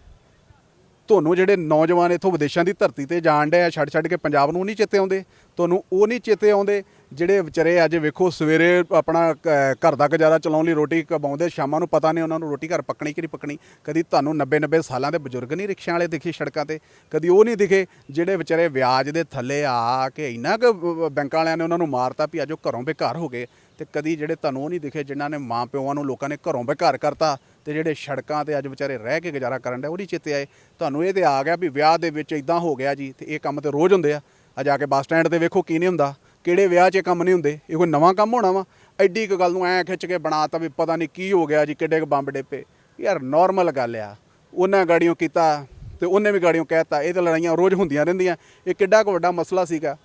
ਤੁਹਾਨੂੰ ਜਿਹੜੇ ਨੌਜਵਾਨ ਇੱਥੋਂ ਵਿਦੇਸ਼ਾਂ ਦੀ ਧਰਤੀ ਤੇ ਜਾਣ ਡੇ ਆ ਛੱਡ ਛੱਡ ਕੇ ਪੰਜਾਬ ਨੂੰ ਨਹੀਂ ਚੇਤੇ ਆਉਂਦੇ? ਤੁਹਾਨੂੰ ਉਹ ਨਹੀਂ ਚੇਤੇ ਆਉਂਦੇ? ਜਿਹੜੇ ਵਿਚਾਰੇ ਅੱਜ ਵੇਖੋ ਸਵੇਰੇ ਆਪਣਾ ਕ- ਘਰ ਦਾ ਗੁਜ਼ਾਰਾ ਚਲਾਉਣ ਲਈ ਰੋਟੀ ਕਮਾਉਂਦੇ, ਸ਼ਾਮਾਂ ਨੂੰ ਪਤਾ ਨਹੀਂ ਉਹਨਾਂ ਨੂੰ ਰੋਟੀ ਘਰ ਪੱਕਣੀ ਕਿ ਨਹੀਂ ਪੱਕਣੀ। ਕਦੀ ਤੁਹਾਨੂੰ 90 90 ਸਾਲਾਂ ਦੇ ਬਜ਼ੁਰਗ ਨਹੀਂ ਰਿਕਸ਼ਿਆਂ ਵਾਲੇ ਦਿਖੇ ਸੜਕਾਂ ਤੇ, ਕਦੀ ਉਹ ਨਹੀਂ ਦਿਖੇ ਜਿਹੜੇ ਵਿਚਾਰੇ ਵਿਆਜ ਦੇ ਥੱਲੇ ਆ ਕੇ ਇੰਨਾ ਕੁ ਬੈਂਕਾਂ ਵਾਲਿਆਂ ਨੇ ਉਹਨਾਂ ਨੂੰ ਮਾਰਤਾ ਵੀ ਅੱਜ ਉਹ ਘਰੋਂ ਬੇਕਾਰ ਹੋ ਗਏ ਤੇ ਕਦੀ ਜਿਹੜੇ ਤੁਹਾਨੂੰ ਉਹ ਨਹੀਂ ਦਿਖੇ ਜਿਨ੍ਹਾਂ ਨੇ ਮਾਂ ਪਿਓਾਂ ਨੂੰ ਲੋਕਾਂ ਨੇ ਘਰੋਂ ਬੇਘਰ ਕਰਤਾ ਤੇ ਜਿਹੜੇ ਸੜਕਾਂ ਤੇ ਅੱਜ ਵਿਚਾਰੇ ਰਹਿ ਕੇ ਗੁਜ਼ਾਰਾ ਕਰਨ ਦੇ ਉਹ ਨਹੀਂ ਚੇਤੇ ਆਏ। ਤੁਹਾਨੂੰ ਇਹ ਤੇ ਆ ਗਿਆ ਵੀ ਵਿਆਹ ਦੇ ਵਿੱਚ ਇਦਾਂ ਹੋ ਗਿਆ ਜੀ ਤੇ ਇਹ ਕੰਮ ਤੇ ਰੋਜ਼ ਹੁੰਦੇ ਆ। ਅੱਜ ਆ ਕੇ ਬੱਸ ਸਟੈਂਡ ਤੇ ਵੇਖੋ ਕੀ ਨਹੀਂ ਹੁੰਦਾ। ਕਿਹੜੇ ਵਿਆਹ 'ਚ ਇਹ ਕੰਮ ਨਹੀਂ ਹੁੰਦੇ? ਇਹ ਕੋਈ ਨਵਾਂ ਕੰਮ ਹੋਣਾ ਵਾ। ਐਡੀ ਇੱਕ ਗੱਲ ਨੂੰ ਐ ਖਿੱਚ ਕੇ ਬਣਾਤਾ ਵੀ ਪਤਾ ਨਹੀਂ ਕੀ ਹੋ ਗਿਆ ਜੀ, ਕਿੱਡੇ ਕੁ ਬੰਬ ਡੇਪੇ। ਯਾਰ ਨਾਰਮਲ ਗੱਲ ਆ। ਉਹਨਾਂ ਗਾੜੀਆਂ ਕੀਤਾ ਤੇ ਉਹਨੇ ਵੀ ਗਾੜੀਆਂ ਕਹਿਤਾ ਇਹ ਤਾਂ ਲੜਾਈਆਂ ਰੋਜ਼ ਹੁੰਦੀਆਂ ਰਹਿੰਦੀਆਂ। ਇਹ ਕਿੱਡਾ ਕੁ ਵੱਡਾ ਮਸਲਾ ਸੀਗਾ।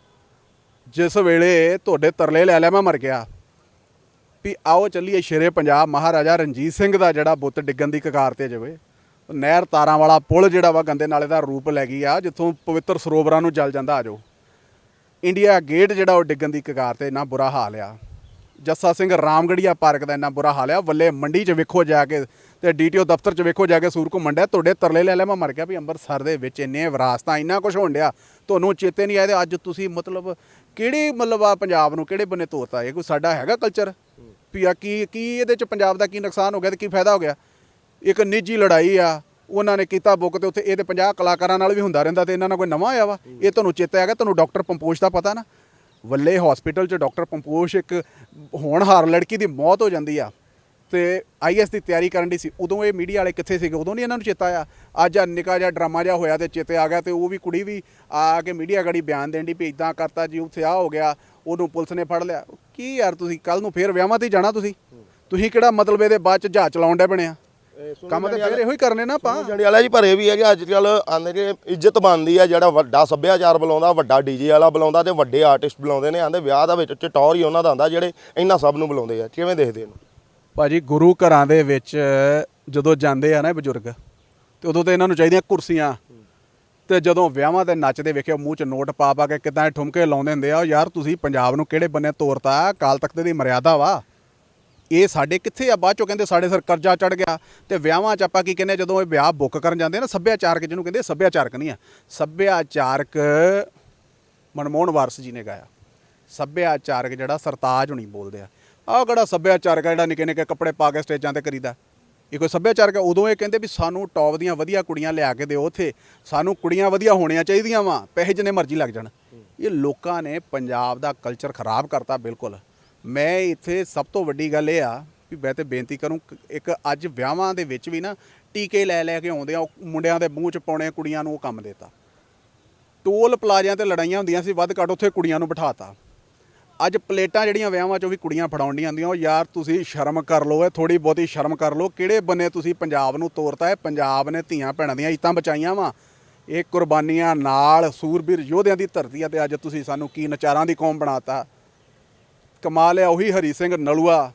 ਜਿਸ ਵੇਲੇ ਤੁਹਾਡੇ ਤਰਲੇ ਲੈ ਲਿਆ, ਮੈਂ ਮਰ ਗਿਆ। ਵੀ ਆਓ ਚੱਲੀਏ ਸ਼ੇਰੇ ਪੰਜਾਬ ਮਹਾਰਾਜਾ ਰਣਜੀਤ ਸਿੰਘ ਦਾ ਜਿਹੜਾ ਬੁੱਤ ਡਿੱਗਣ ਦੀ ਕਗਾਰ ਤੇ ਜਾਵੇ। ਨਹਿਰ ਤਾਰਾਂ ਵਾਲਾ ਪੁਲ ਜਿਹੜਾ ਵਾ, ਗੰਦੇ ਨਾਲੇ ਦਾ ਰੂਪ ਲੈ ਗਈ ਆ, ਜਿੱਥੋਂ ਪਵਿੱਤਰ ਸਰੋਵਰਾਂ ਨੂੰ ਜਲ ਜਾਂਦਾ ਆਜੋ ਇੰਡੀਆ ਗੇਟ ਜਿਹੜਾ ਉਹ ਡਿੱਗਣ ਦੀ ਕਗਾਰ ਤੇ ਇੰਨਾ ਬੁਰਾ ਹਾਲ ਆ। ਜੱਸਾ ਸਿੰਘ ਰਾਮਗੜੀਆ ਪਾਰਕ ਦਾ ਇੰਨਾ ਬੁਰਾ ਹਾਲ ਆ। ਵੱਲੇ ਮੰਡੀ 'ਚ ਵੇਖੋ ਜਾ ਕੇ ਤੇ ਡੀਟੀਓ ਦਫ਼ਤਰ 'ਚ ਵੇਖੋ ਜਾ ਕੇ ਸੂਰ ਘੁੰਮਣ ਡਿਆ। ਤੁਹਾਡੇ ਤਰਲੇ ਲੈ ਲੈ, ਮੈਂ ਮਰ ਗਿਆ ਵੀ ਅੰਮ੍ਰਿਤਸਰ ਦੇ ਵਿੱਚ ਇੰਨੇ ਵਿਰਾਸਤਾਂ ਇੰਨਾ ਕੁਝ ਹੋਣ ਡਿਆ। ਤੁਹਾਨੂੰ ਚੇਤੇ ਨਹੀਂ ਆਏ ਤੇ ਅੱਜ ਤੁਸੀਂ ਮਤਲਬ ਕਿਹੜੀ ਮਤਲਬ ਆ ਪੰਜਾਬ ਨੂੰ ਕਿਹੜੇ ਬੰਨੇ ਤੋਰਤਾ? ਇਹ ਕੋਈ ਸਾਡਾ ਹੈਗਾ ਕਲਚਰ ਵੀ ਆ ਕੀ ਕੀ ਇਹਦੇ 'ਚ ਪੰਜਾਬ ਦਾ ਕੀ ਨੁਕਸਾਨ ਹੋ ਗਿਆ ਤੇ ਕੀ ਫਾਇਦਾ ਹੋ ਗਿਆ? ਇੱਕ ਨਿੱਜੀ ਲੜਾਈ ਆ। ਉਹਨਾਂ ਨੇ ਕੀਤਾ ਬੁੱਕ ਤੇ ਉੱਥੇ ਇਹ ਤੇ 50 ਕਲਾਕਾਰਾਂ ਨਾਲ ਵੀ ਹੁੰਦਾ ਰਹਿੰਦਾ ਤੇ ਇਹਨਾਂ ਨਾਲ ਕੋਈ ਨਵਾਂ ਆਇਆ ਵਾ। ਇਹ ਤੁਹਾਨੂੰ ਚੇਤਾ ਹੈਗਾ, ਤੁਹਾਨੂੰ ਡਾਕਟਰ ਪੰਪੋਸ਼ ਦਾ ਪਤਾ ਨਾ। ਵੱਲੇ ਹਸਪੀਟਲ 'ਚ ਡਾਕਟਰ ਪੰਪੋਸ਼ ਇੱਕ ਹੋਣਹਾਰ ਲੜਕੀ ਦੀ ਮੌਤ ਹੋ ਜਾਂਦੀ ਆ। ਤੇ ਆਈਐਸ ਦੀ ਤਿਆਰੀ ਕਰਨ ਦੀ ਸੀ। ਉਦੋਂ ਇਹ ਮੀਡੀਆ ਵਾਲੇ ਕਿੱਥੇ ਸੀਗੇ? ਉਦੋਂ ਨਹੀਂ ਇਹਨਾਂ ਨੂੰ ਚੇਤਾ ਆਇਆ। ਅੱਜ ਆ ਨਿਕਾ ਜਿਹਾ ਡਰਾਮਾ ਜਿਹਾ ਹੋਇਆ ਤੇ ਚੇਤੇ ਆ ਗਿਆ ਤੇ ਉਹ ਵੀ ਕੁੜੀ ਵੀ ਆ ਕੇ ਮੀਡੀਆ ਗੜੀ ਬਿਆਨ ਦੇਣ ਦੀ ਵੀ ਇਦਾਂ ਕਰਤਾ ਜੀ, ਉੱਥੇ ਆ ਹੋ ਗਿਆ, ਉਹਨੂੰ ਪੁਲਿਸ ਨੇ ਫੜ ਲਿਆ। ਕੀ ਯਾਰ ਤੁਸੀਂ ਕੱਲ ਨੂੰ ਫੇਰ ਵਿਆਹਾਂ ਤੇ ਹੀ ਜਾਣਾ ਤੁਸੀਂ? ਤੁਸੀਂ ਕਿਹੜਾ ਮਤਲਬ ਇਹਦੇ ਬਾਅਦ ਚ ਜਹਾਜ਼ ਚਲਾਉਣ ਦੇ ਬਣਿਆ ਕੰਮ ਤੇ ਫੇਰ ਇਹੋ ਹੀ ਕਰਨੇ ਨਾ ਆਪਾਂ। ਜੰਡਿਆਲਾ ਜੀ ਪਰ ਇਹ ਵੀ ਹੈ ਕਿ ਅੱਜ ਕੱਲ ਆਂਦੇ ਕਿ ਇੱਜ਼ਤ ਬਣਦੀ ਹੈ ਜਿਹੜਾ ਵੱਡਾ ਸੱਭਿਆਚਾਰ ਬੁਲਾਉਂਦਾ ਵੱਡਾ ਡੀਜੇ ਵਾਲਾ ਬੁਲਾਉਂਦਾ ਤੇ ਵੱਡੇ ਆਰਟਿਸਟ ਬੁਲਾਉਂਦੇ ਨੇ ਆਂਦੇ ਵਿਆਹ ਦਾ ਵਿੱਚ ਟੌਰ ਹੀ ਉਹਨਾਂ ਦਾ ਹੁੰਦਾ ਜਿਹੜੇ ਇਹਨਾਂ ਸਭ ਨੂੰ ਬੁਲਾਉਂਦੇ ਆ। ਕਿਵੇਂ ਦੇਖਦੇ ਇਹਨੂੰ? ਭਾਜੀ ਗੁਰੂ ਘਰਾਂ ਦੇ ਵਿੱਚ ਜਦੋਂ ਜਾਂਦੇ ਆ ਨਾ ਇਹ ਬਜ਼ੁਰਗ ਤੇ ਉਦੋਂ ਤੇ ਇਹਨਾਂ ਨੂੰ ਚਾਹੀਦੀਆਂ ਕੁਰਸੀਆਂ। ਤੇ ਜਦੋਂ ਵਿਆਹਾਂ ਤੇ ਨੱਚਦੇ ਵੇਖਿਓ ਮੂੰਹ 'ਚ ਨੋਟ ਪਾ ਪਾ ਕੇ ਕਿਦਾਂ ਠੁਮਕੇ ਲਾਉਂਦੇ ਹੁੰਦੇ ਆ ਯਾਰ ਤੁਸੀਂ ਪੰਜਾਬ ਨੂੰ ਕਿਹੜੇ ਬੰਨੇ ਤੋਰਤਾ ਕਾਲ ਤਖਤ ਦੀ ਮਰਿਆਦਾ ਵਾ। ਇਹ ਸਾਡੇ ਕਿੱਥੇ ਆ? ਬਾਅਦ ਚੋਂ ਕਹਿੰਦੇ ਸਾਡੇ ਸਿਰ ਕਰਜ਼ਾ ਚੜ ਗਿਆ। ਤੇ ਵਿਆਹਾਂ 'ਚ ਆਪਾਂ ਕੀ ਕਹਿੰਦੇ ਆ, ਜਦੋਂ ਇਹ ਵਿਆਹ ਬੁੱਕ ਕਰਨ ਜਾਂਦੇ ਨਾ ਸੱਭਿਆਚਾਰਕ ਜਿਹਨੂੰ ਕਹਿੰਦੇ ਸੱਭਿਆਚਾਰਕ ਨਹੀਂ ਆ। ਸੱਭਿਆਚਾਰਕ ਮਨਮੋਹਨ ਵਾਰਸ ਜੀ ਨੇ ਗਾਇਆ। ਸੱਭਿਆਚਾਰਕ ਜਿਹੜਾ ਸਰਤਾਜ ਹੁਣੀ ਬੋਲਦੇ ਆ। ਆਹ ਕਿਹੜਾ ਸੱਭਿਆਚਾਰਕ ਆ ਜਿਹੜਾ ਨਿੱਕੇ ਨਿੱਕੇ ਕੱਪੜੇ ਪਾ ਕੇ ਸਟੇਜਾਂ ਤੇ ਕਰੀਦਾ। ਇਹ ਕੋਈ ਸੱਭਿਆਚਾਰਕ ਉਦੋਂ ਇਹ ਕਹਿੰਦੇ ਵੀ ਸਾਨੂੰ ਟੌਪ ਦੀਆਂ ਵਧੀਆ ਕੁੜੀਆਂ ਲਿਆ ਕੇ ਦਿਓ ਉੱਥੇ। ਸਾਨੂੰ ਕੁੜੀਆਂ ਵਧੀਆ ਹੋਣੀਆਂ ਚਾਹੀਦੀਆਂ ਵਾ ਪੈਸੇ ਜਿੰਨੇ ਮਰਜ਼ੀ ਲੱਗ ਜਾਣ। ਇਹ ਲੋਕਾਂ ਨੇ ਪੰਜਾਬ ਦਾ ਕਲਚਰ ਖਰਾਬ ਕਰਤਾ ਬਿਲਕੁਲ। ਮੈਂ ਇੱਥੇ ਸਭ ਤੋਂ ਵੱਡੀ ਗੱਲ ਇਹ ਆ ਵੀ ਮੈਂ ਤੇ ਬੇਨਤੀ ਕਰੂੰ ਇੱਕ ਅੱਜ ਵਿਆਹਾਂ ਦੇ ਵਿੱਚ ਵੀ ਨਾ ਟੀਕੇ ਲੈ ਲੈ ਕੇ ਆਉਂਦੇ ਆ, ਉਹ ਮੁੰਡਿਆਂ ਦੇ ਮੂੰਹ 'ਚ ਪਾਉਣੇ ਕੁੜੀਆਂ ਨੂੰ ਉਹ ਕੰਮ ਦੇਤਾ। ਟੋਲ ਪਲਾਜ਼ਿਆਂ ਤੇ ਲੜਾਈਆਂ ਹੁੰਦੀਆਂ ਸੀ, ਵੱਧ ਘੱਟ ਉੱਥੇ ਕੁੜੀਆਂ ਨੂੰ ਬਿਠਾਤਾ। ਅੱਜ ਪਲੇਟਾਂ ਜਿਹੜੀਆਂ ਵਿਆਹਾਂ 'ਚ ਉਹ ਵੀ ਕੁੜੀਆਂ ਫੜਾਉਣੀਆਂ ਹੁੰਦੀਆਂ, ਉਹ ਯਾਰ ਤੁਸੀਂ ਸ਼ਰਮ ਕਰ ਲਓ, ਇਹ ਥੋੜੀ ਬਹੁਤੀ ਸ਼ਰਮ ਕਰ ਲਓ, ਕਿਹੜੇ ਬੰਨੇ ਤੁਸੀਂ ਪੰਜਾਬ ਨੂੰ ਤੋਰਤਾ ਹੈ? ਪੰਜਾਬ ਨੇ ਧੀਆਂ ਭੈਣਾਂ ਦੀਆਂ ਇੱਤਾਂ ਬਚਾਈਆਂ ਵਾ। ਇਹ ਕੁਰਬਾਨੀਆਂ ਨਾਲ ਸੂਰਬੀਰ ਯੋਧਿਆਂ ਦੀ ਧਰਤੀ ਆ ਤੇ ਅੱਜ ਤੁਸੀਂ ਸਾਨੂੰ ਕੀ ਨਚਾਰਾਂ ਦੀ ਕੌਮ ਬਣਾਤਾ। ਕਮਾਲ ਹੈ, ਉਹੀ ਹਰੀ ਸਿੰਘ ਨਲੂਆ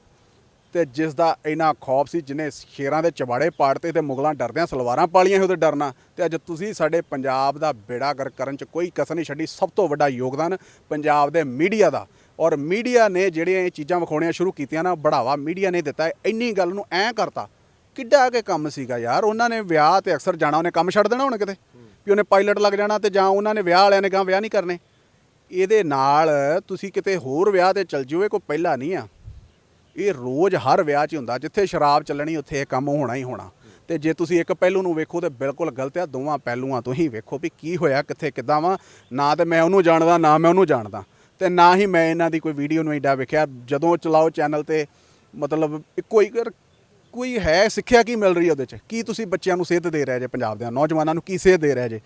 ਤੇ ਜਿਸ ਦਾ ਇੰਨਾ ਖੌਫ ਸੀ, ਜਿਹਨੇ ਸ਼ੇਰਾਂ ਦੇ ਚਵਾੜੇ ਪਾੜਤੇ ਤੇ ਮੁਗਲਾਂ ਡਰਦਿਆਂ ਸਲਵਾਰਾਂ ਪਾਲੀਆਂ ਸੀ ਉਹਦੇ ਡਰਨਾ ਤੇ ਅੱਜ ਤੁਸੀਂ ਸਾਡੇ ਪੰਜਾਬ ਦਾ ਬੇੜਾ ਗਰ ਕਰਨ ਚ ਕੋਈ ਕਸਰ ਨਹੀਂ ਛੱਡੀ, ਸਭ ਤੋਂ ਵੱਡਾ ਯੋਗਦਾਨ ਪੰਜਾਬ ਦੇ ਮੀਡੀਆ ਦਾ। ਔਰ ਮੀਡੀਆ ਨੇ ਜਿਹੜੀਆਂ ਇਹ ਚੀਜ਼ਾਂ ਵਿਖਾਉਣੀਆਂ ਸ਼ੁਰੂ ਕੀਤੀਆਂ ਨਾ, ਬੜਾਵਾ ਮੀਡੀਆ ਨੇ ਦਿੱਤਾ ਇੰਨੀ ਗੱਲ ਨੂੰ ਐਂ ਕਰਤਾ, ਕਿੱਡਾ ਕੇ ਕੰਮ ਸੀਗਾ ਯਾਰ, ਉਹਨਾਂ ਨੇ ਵਿਆਹ ਤੇ ਅਕਸਰ ਜਾਣਾ, ਉਹਨੇ ਕੰਮ ਛੱਡ ਦੇਣਾ ਹੁਣ ਕਿਤੇ? ਵੀ ਉਹਨੇ ਪਾਇਲਟ ਲੱਗ ਜਾਣਾ ਤੇ ਜਾਂ ਉਹਨਾਂ ਨੇ ਵਿਆਹ ਵਾਲਿਆਂ ਨੇ ਕਹਾਂ, ਵਿਆਹ ਨਹੀਂ ਕਰਨੇ। ਇਹਦੇ ਨਾਲ ਤੁਸੀਂ ਕਿਤੇ ਹੋਰ ਵਿਆਹ ਤੇ ਚਲ ਜਿਓ, ਇਹ ਕੋਈ ਪਹਿਲਾ ਨਹੀਂ ਆ। ਇਹ ਰੋਜ਼ ਹਰ ਵਿਆਹ 'ਚ ਹੀ ਹੁੰਦਾ, ਜਿੱਥੇ ਸ਼ਰਾਬ ਚੱਲਣੀ ਉੱਥੇ ਇਹ ਕੰਮ ਹੋਣਾ ਹੀ ਹੋਣਾ। ਤੇ ਜੇ ਤੁਸੀਂ ਇੱਕ ਪਹਿਲੂ ਨੂੰ ਵੇਖੋ ਤੇ ਬਿਲਕੁਲ ਗਲਤ ਆ, ਦੋਵਾਂ ਪਹਿਲੂਆਂ ਤੋਂ ਹੀ ਵੇਖੋ ਵੀ ਕੀ ਹੋਇਆ, ਕਿੱਥੇ ਕਿੱਦਾਂ ਵਾ। ਨਾ ਤੇ ਮੈਂ ਉਹਨੂੰ ਜਾਣਦਾ, ਨਾ ਮੈਂ ਉਹਨੂੰ ਜਾਣਦਾ। ਤੇ ਨਾ ਹੀ ਮੈਂ ਇਹਨਾਂ ਦੀ ਕੋਈ ਵੀਡੀਓ ਨੂੰ ਐਡਾ ਵੇਖਿਆ, ਜਦੋਂ ਚਲਾਓ ਚੈਨਲ ਤੇ ਮਤਲਬ ਇੱਕੋ ਹੀ ਕੋਈ ਹੈ ਸਿੱਖਿਆ ਕੀ ਮਿਲ ਰਹੀ ਹੈ ਉਹਦੇ 'ਚ? ਕੀ ਤੁਸੀਂ ਬੱਚਿਆਂ ਨੂੰ ਸੇਧ ਦੇ ਰਹੇ ਜੇ, ਪੰਜਾਬ ਦੇ ਨੌਜਵਾਨਾਂ ਨੂੰ ਕੀ ਸੇਧ ਦੇ ਰਹੇ ਜੇ?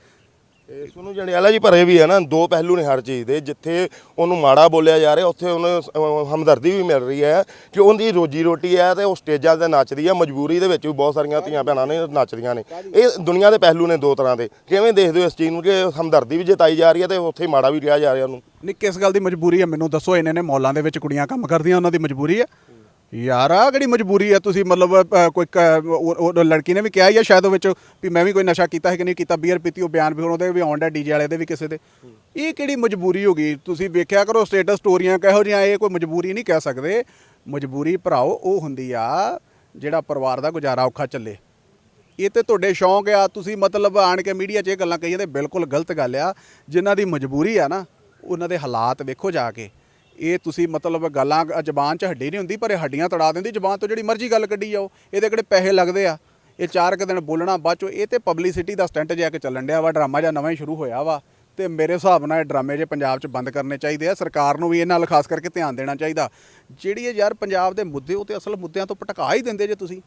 ਇਸ ਨੂੰ ਜੰਡਿਆਲਾ ਜੀ ਭਰੇ ਵੀ ਹੈ ਨਾ ਦੋ ਪਹਿਲੂ ਨੇ ਹਰ ਚੀਜ਼ ਦੇ ਜਿੱਥੇ ਉਹਨੂੰ ਮਾੜਾ ਬੋਲਿਆ ਜਾ ਰਿਹਾ ਉੱਥੇ ਉਹਨੂੰ ਅਹ, ਹਮਦਰਦੀ ਵੀ ਮਿਲ ਰਹੀ ਹੈ ਕਿ ਉਹਦੀ ਰੋਜੀ ਰੋਟੀ ਹੈ ਤੇ ਉਹ ਸਟੇਜਾਂ ਤੇ ਨੱਚਦੀ ਹੈ ਮਜਬੂਰੀ ਦੇ ਵਿੱਚ ਵੀ ਬਹੁਤ ਸਾਰੀਆਂ ਧੀਆਂ ਭੈਣਾਂ ਨੇ ਨੱਚਦੀਆਂ ਨੇ। ਇਹ ਦੁਨੀਆ ਦੇ ਪਹਿਲੂ ਨੇ ਦੋ ਤਰ੍ਹਾਂ ਦੇ। ਕਿਵੇਂ ਦੇਖਦੇ ਹੋ ਇਸ ਚੀਜ਼ ਨੂੰ ਕਿ ਹਮਦਰਦੀ ਵੀ ਜਤਾਈ ਜਾ ਰਹੀ ਹੈ ਤੇ ਉੱਥੇ ਮਾੜਾ ਵੀ ਰਿਹਾ ਜਾ ਰਿਹਾ ਉਹਨੂੰ? ਨਹੀਂ ਕਿਸ ਗੱਲ ਦੀ ਮਜਬੂਰੀ ਹੈ ਮੈਨੂੰ ਦੱਸੋ ਇਹਨਾਂ ਨੇ ਮੌਲਾਂ ਦੇ ਵਿੱਚ ਕੁੜੀਆਂ ਕੰਮ ਕਰਦੀਆਂ ਉਹਨਾਂ ਦੀ ਮਜਬੂਰੀ ਹੈ? ਯਾਰ ਆ ਕਿਹੜੀ ਮਜਬੂਰੀ ਆ? ਤੁਸੀਂ ਮਤਲਬ ਅ, ਕੋਈ ਕ- ਉਹ ਉਹ ਲੜਕੀ ਨੇ ਵੀ ਕਿਹਾ ਹੀ ਆ ਸ਼ਾਇਦ ਉਹ ਵਿੱਚ ਵੀ ਮੈਂ ਵੀ ਕੋਈ ਨਸ਼ਾ ਕੀਤਾ ਹੈ ਕਿ ਨਹੀਂ ਕੀਤਾ ਬੀਅਰ ਪੀਤੀ ਉਹ ਬਿਆਨ ਵੀ ਹੁਣ ਉਹਦੇ ਵੀ ਆਉਂਦਾ ਡੀਜੇ ਵਾਲੇ ਦੇ ਵੀ ਕਿਸੇ ਦੇ। ਇਹ ਕਿਹੜੀ ਮਜਬੂਰੀ ਹੋ ਗਈ? ਤੁਸੀਂ ਵੇਖਿਆ ਕਰੋ ਸਟੇਟਸ ਸਟੋਰੀਆਂ ਕਿਹੋ ਜਿਹੀਆਂ ਇਹ ਕੋਈ ਮਜਬੂਰੀ ਨਹੀਂ ਕਹਿ ਸਕਦੇ। ਮਜਬੂਰੀ ਭਰਾਓ ਉਹ ਹੁੰਦੀ ਆ ਜਿਹੜਾ ਪਰਿਵਾਰ ਦਾ ਗੁਜ਼ਾਰਾ ਔਖਾ ਚੱਲੇ। ਇਹ ਤੇ ਤੁਹਾਡੇ ਸ਼ੌਂਕ ਆ ਤੁਸੀਂ ਮਤਲਬ ਆਣ ਕੇ ਮੀਡੀਆ 'ਚ ਇਹ ਗੱਲਾਂ ਕਹੀਆਂ ਤੇ ਬਿਲਕੁਲ ਗਲਤ ਗੱਲ ਆ। ਜਿਨ੍ਹਾਂ ਦੀ ਮਜਬੂਰੀ ਆ ਨਾ ਉਹਨਾਂ ਦੇ ਹਾਲਾਤ ਵੇਖੋ ਜਾ ਕੇ। ਇਹ ਤੁਸੀਂ ਮਤਲਬ ਗੱਲਾਂ ਜ਼ਬਾਨ 'ਚ ਹੱਡੀ ਨਹੀਂ ਹੁੰਦੀ, ਪਰ ਇਹ ਹੱਡੀਆਂ ਤੜਾ ਦਿੰਦੀ, ਜ਼ਬਾਨ ਤੋਂ ਜਿਹੜੀ ਮਰਜ਼ੀ ਗੱਲ ਕੱਢੀ ਜਾਓ। ਇਹਦੇ ਕਿਹੜੇ ਪੈਸੇ ਲੱਗਦੇ ਆ? ਇਹ ਚਾਰ ਕੁ ਦਿਨ ਬੋਲਣਾ, ਬਾਅਦ ਚੋਂ ਇਹ ਤੇ ਪਬਲਿਸਿਟੀ ਦਾ ਸਟੰਟ ਜਿਹਾ ਕਿ ਚੱਲਣ ਡਿਆ ਵਾ, ਡਰਾਮਾ ਜਿਹਾ ਨਵਾਂ ਹੀ ਸ਼ੁਰੂ ਹੋਇਆ ਵਾ। ਤੇ ਮੇਰੇ ਹਿਸਾਬ ਨਾਲ ਇਹ ਡਰਾਮੇ ਜੇ ਪੰਜਾਬ 'ਚ ਬੰਦ ਕਰਨੇ ਚਾਹੀਦੇ ਆ, ਸਰਕਾਰ ਨੂੰ ਵੀ ਇਹਨਾਂ ਨਾਲ ਖਾਸ ਕਰਕੇ ਧਿਆਨ ਦੇਣਾ ਚਾਹੀਦਾ। ਜਿਹੜੀ ਇਹ ਯਾਰ ਪੰਜਾਬ ਦੇ ਮੁੱਦੇ, ਉਹ ਤੇ ਅਸਲ ਮੁੱਦਿਆਂ ਤੋਂ ਭਟਕਾ ਹੀ ਦਿੰਦੇ ਜੇ ਤੁਸੀਂ।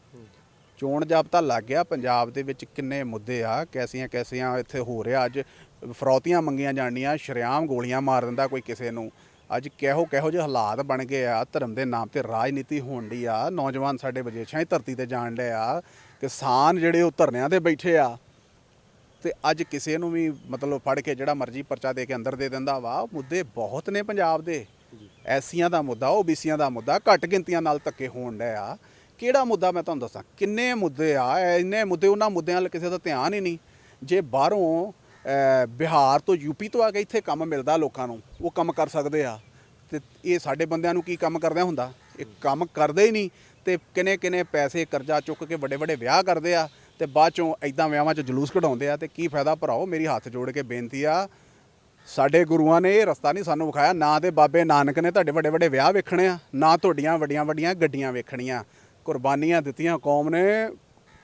ਚੋਣ ਜਾਬਤਾ ਲੱਗ ਗਿਆ, ਪੰਜਾਬ ਦੇ ਵਿੱਚ ਕਿੰਨੇ ਮੁੱਦੇ ਆ, ਕੈਸੀਆਂ ਕੈਸੀਆਂ ਇੱਥੇ ਹੋ ਰਿਹਾ ਅੱਜ, ਫਰੌਤੀਆਂ ਮੰਗੀਆਂ ਜਾਣੀਆਂ, ਸ਼ਰੇਆਮ ਗੋਲੀਆਂ ਮਾਰ ਦਿੰਦਾ ਕੋਈ ਕਿਸੇ ਨੂੰ। ਅੱਜ ਕਿਹੋ ਕਿਹੋ ਜਿਹੇ ਹਾਲਾਤ ਬਣ ਗਏ ਆ ਧਰਮ ਦੇ ਨਾਮ ਤੇ ਰਾਜਨੀਤੀ ਹੋਣ ਦੀ ਆ ਨੌਜਵਾਨ ਸਾਡੇ ਵਿਦੇਸ਼ਾਂ ਦੀ ਧਰਤੀ ਤੇ ਜਾਣ ਡਏ ਆ ਕਿਸਾਨ ਜਿਹੜੇ ਉਹ ਧਰਨਿਆਂ ਤੇ ਬੈਠੇ ਆ ਤੇ ਅੱਜ ਕਿਸੇ ਨੂੰ ਵੀ ਮਤਲਬ ਫੜ ਕੇ ਜਿਹੜਾ ਮਰਜ਼ੀ ਪਰਚਾ ਦੇ ਕੇ ਅੰਦਰ ਦੇ ਦਿੰਦਾ ਵਾ ਮੁੱਦੇ ਬਹੁਤ ਨੇ ਪੰਜਾਬ ਦੇ। ਐਸੀਆਂ ਦਾ ਮੁੱਦਾ ਓਬੀਸੀਆਂ ਦਾ ਮੁੱਦਾ ਘੱਟ ਗਿਣਤੀਆਂ ਨਾਲ ਧੱਕੇ ਹੋਣ ਡਏ ਆ। ਕਿਹੜਾ ਮੁੱਦਾ ਮੈਂ ਤੁਹਾਨੂੰ ਦੱਸਾਂ? ਕਿੰਨੇ ਮੁੱਦੇ ਆ ਇੰਨੇ ਮੁੱਦੇ ਉਹਨਾਂ ਮੁੱਦਿਆਂ ਵੱਲ ਕਿਸੇ ਦਾ ਧਿਆਨ ਹੀ ਨਹੀਂ। ਜੇ ਬਾਹਰੋਂ ਬਿਹਾਰ ਤੋਂ ਯੂਪੀ ਤੋਂ ਆ ਕੇ ਇੱਥੇ ਕੰਮ ਮਿਲਦਾ ਲੋਕਾਂ ਨੂੰ, ਉਹ ਕੰਮ ਕਰ ਸਕਦੇ ਆ। ਤੇ ਇਹ ਸਾਡੇ ਬੰਦਿਆਂ ਨੂੰ ਕੀ ਕੰਮ ਕਰਦਿਆਂ ਹੁੰਦਾ? ਇਹ ਕੰਮ ਕਰਦੇ ਹੀ ਨਹੀਂ ਤੇ ਕਿਨੇ ਕਿਨੇ ਪੈਸੇ ਕਰਜ਼ਾ ਚੁੱਕ ਕੇ ਵੱਡੇ ਵੱਡੇ ਵਿਆਹ ਕਰਦੇ ਆ ਤੇ ਬਾਅਦ ਚੋਂ ਐਦਾਂ ਵਿਆਹਾਂ 'ਚ ਜਲੂਸ ਕਢਾਉਂਦੇ ਆ ਤੇ ਕੀ ਫਾਇਦਾ ਭਰਾਓ, ਮੇਰੀ ਹੱਥ ਜੋੜ ਕੇ ਬੇਨਤੀ ਆ, ਸਾਡੇ ਗੁਰੂਆਂ ਨੇ ਇਹ ਰਸਤਾ ਨਹੀਂ ਸਾਨੂੰ ਵਿਖਾਇਆ, ਨਾ ਤੇ ਬਾਬੇ ਨਾਨਕ ਨੇ ਤੁਹਾਡੇ ਵੱਡੇ ਵੱਡੇ ਵਿਆਹ ਵੇਖਣੇ ਆ, ਨਾ ਤੁਹਾਡੀਆਂ ਵੱਡੀਆਂ ਵੱਡੀਆਂ ਗੱਡੀਆਂ ਵੇਖਣੀਆਂ, ਕੁਰਬਾਨੀਆਂ ਦਿੱਤੀਆਂ ਕੌਮ ਨੇ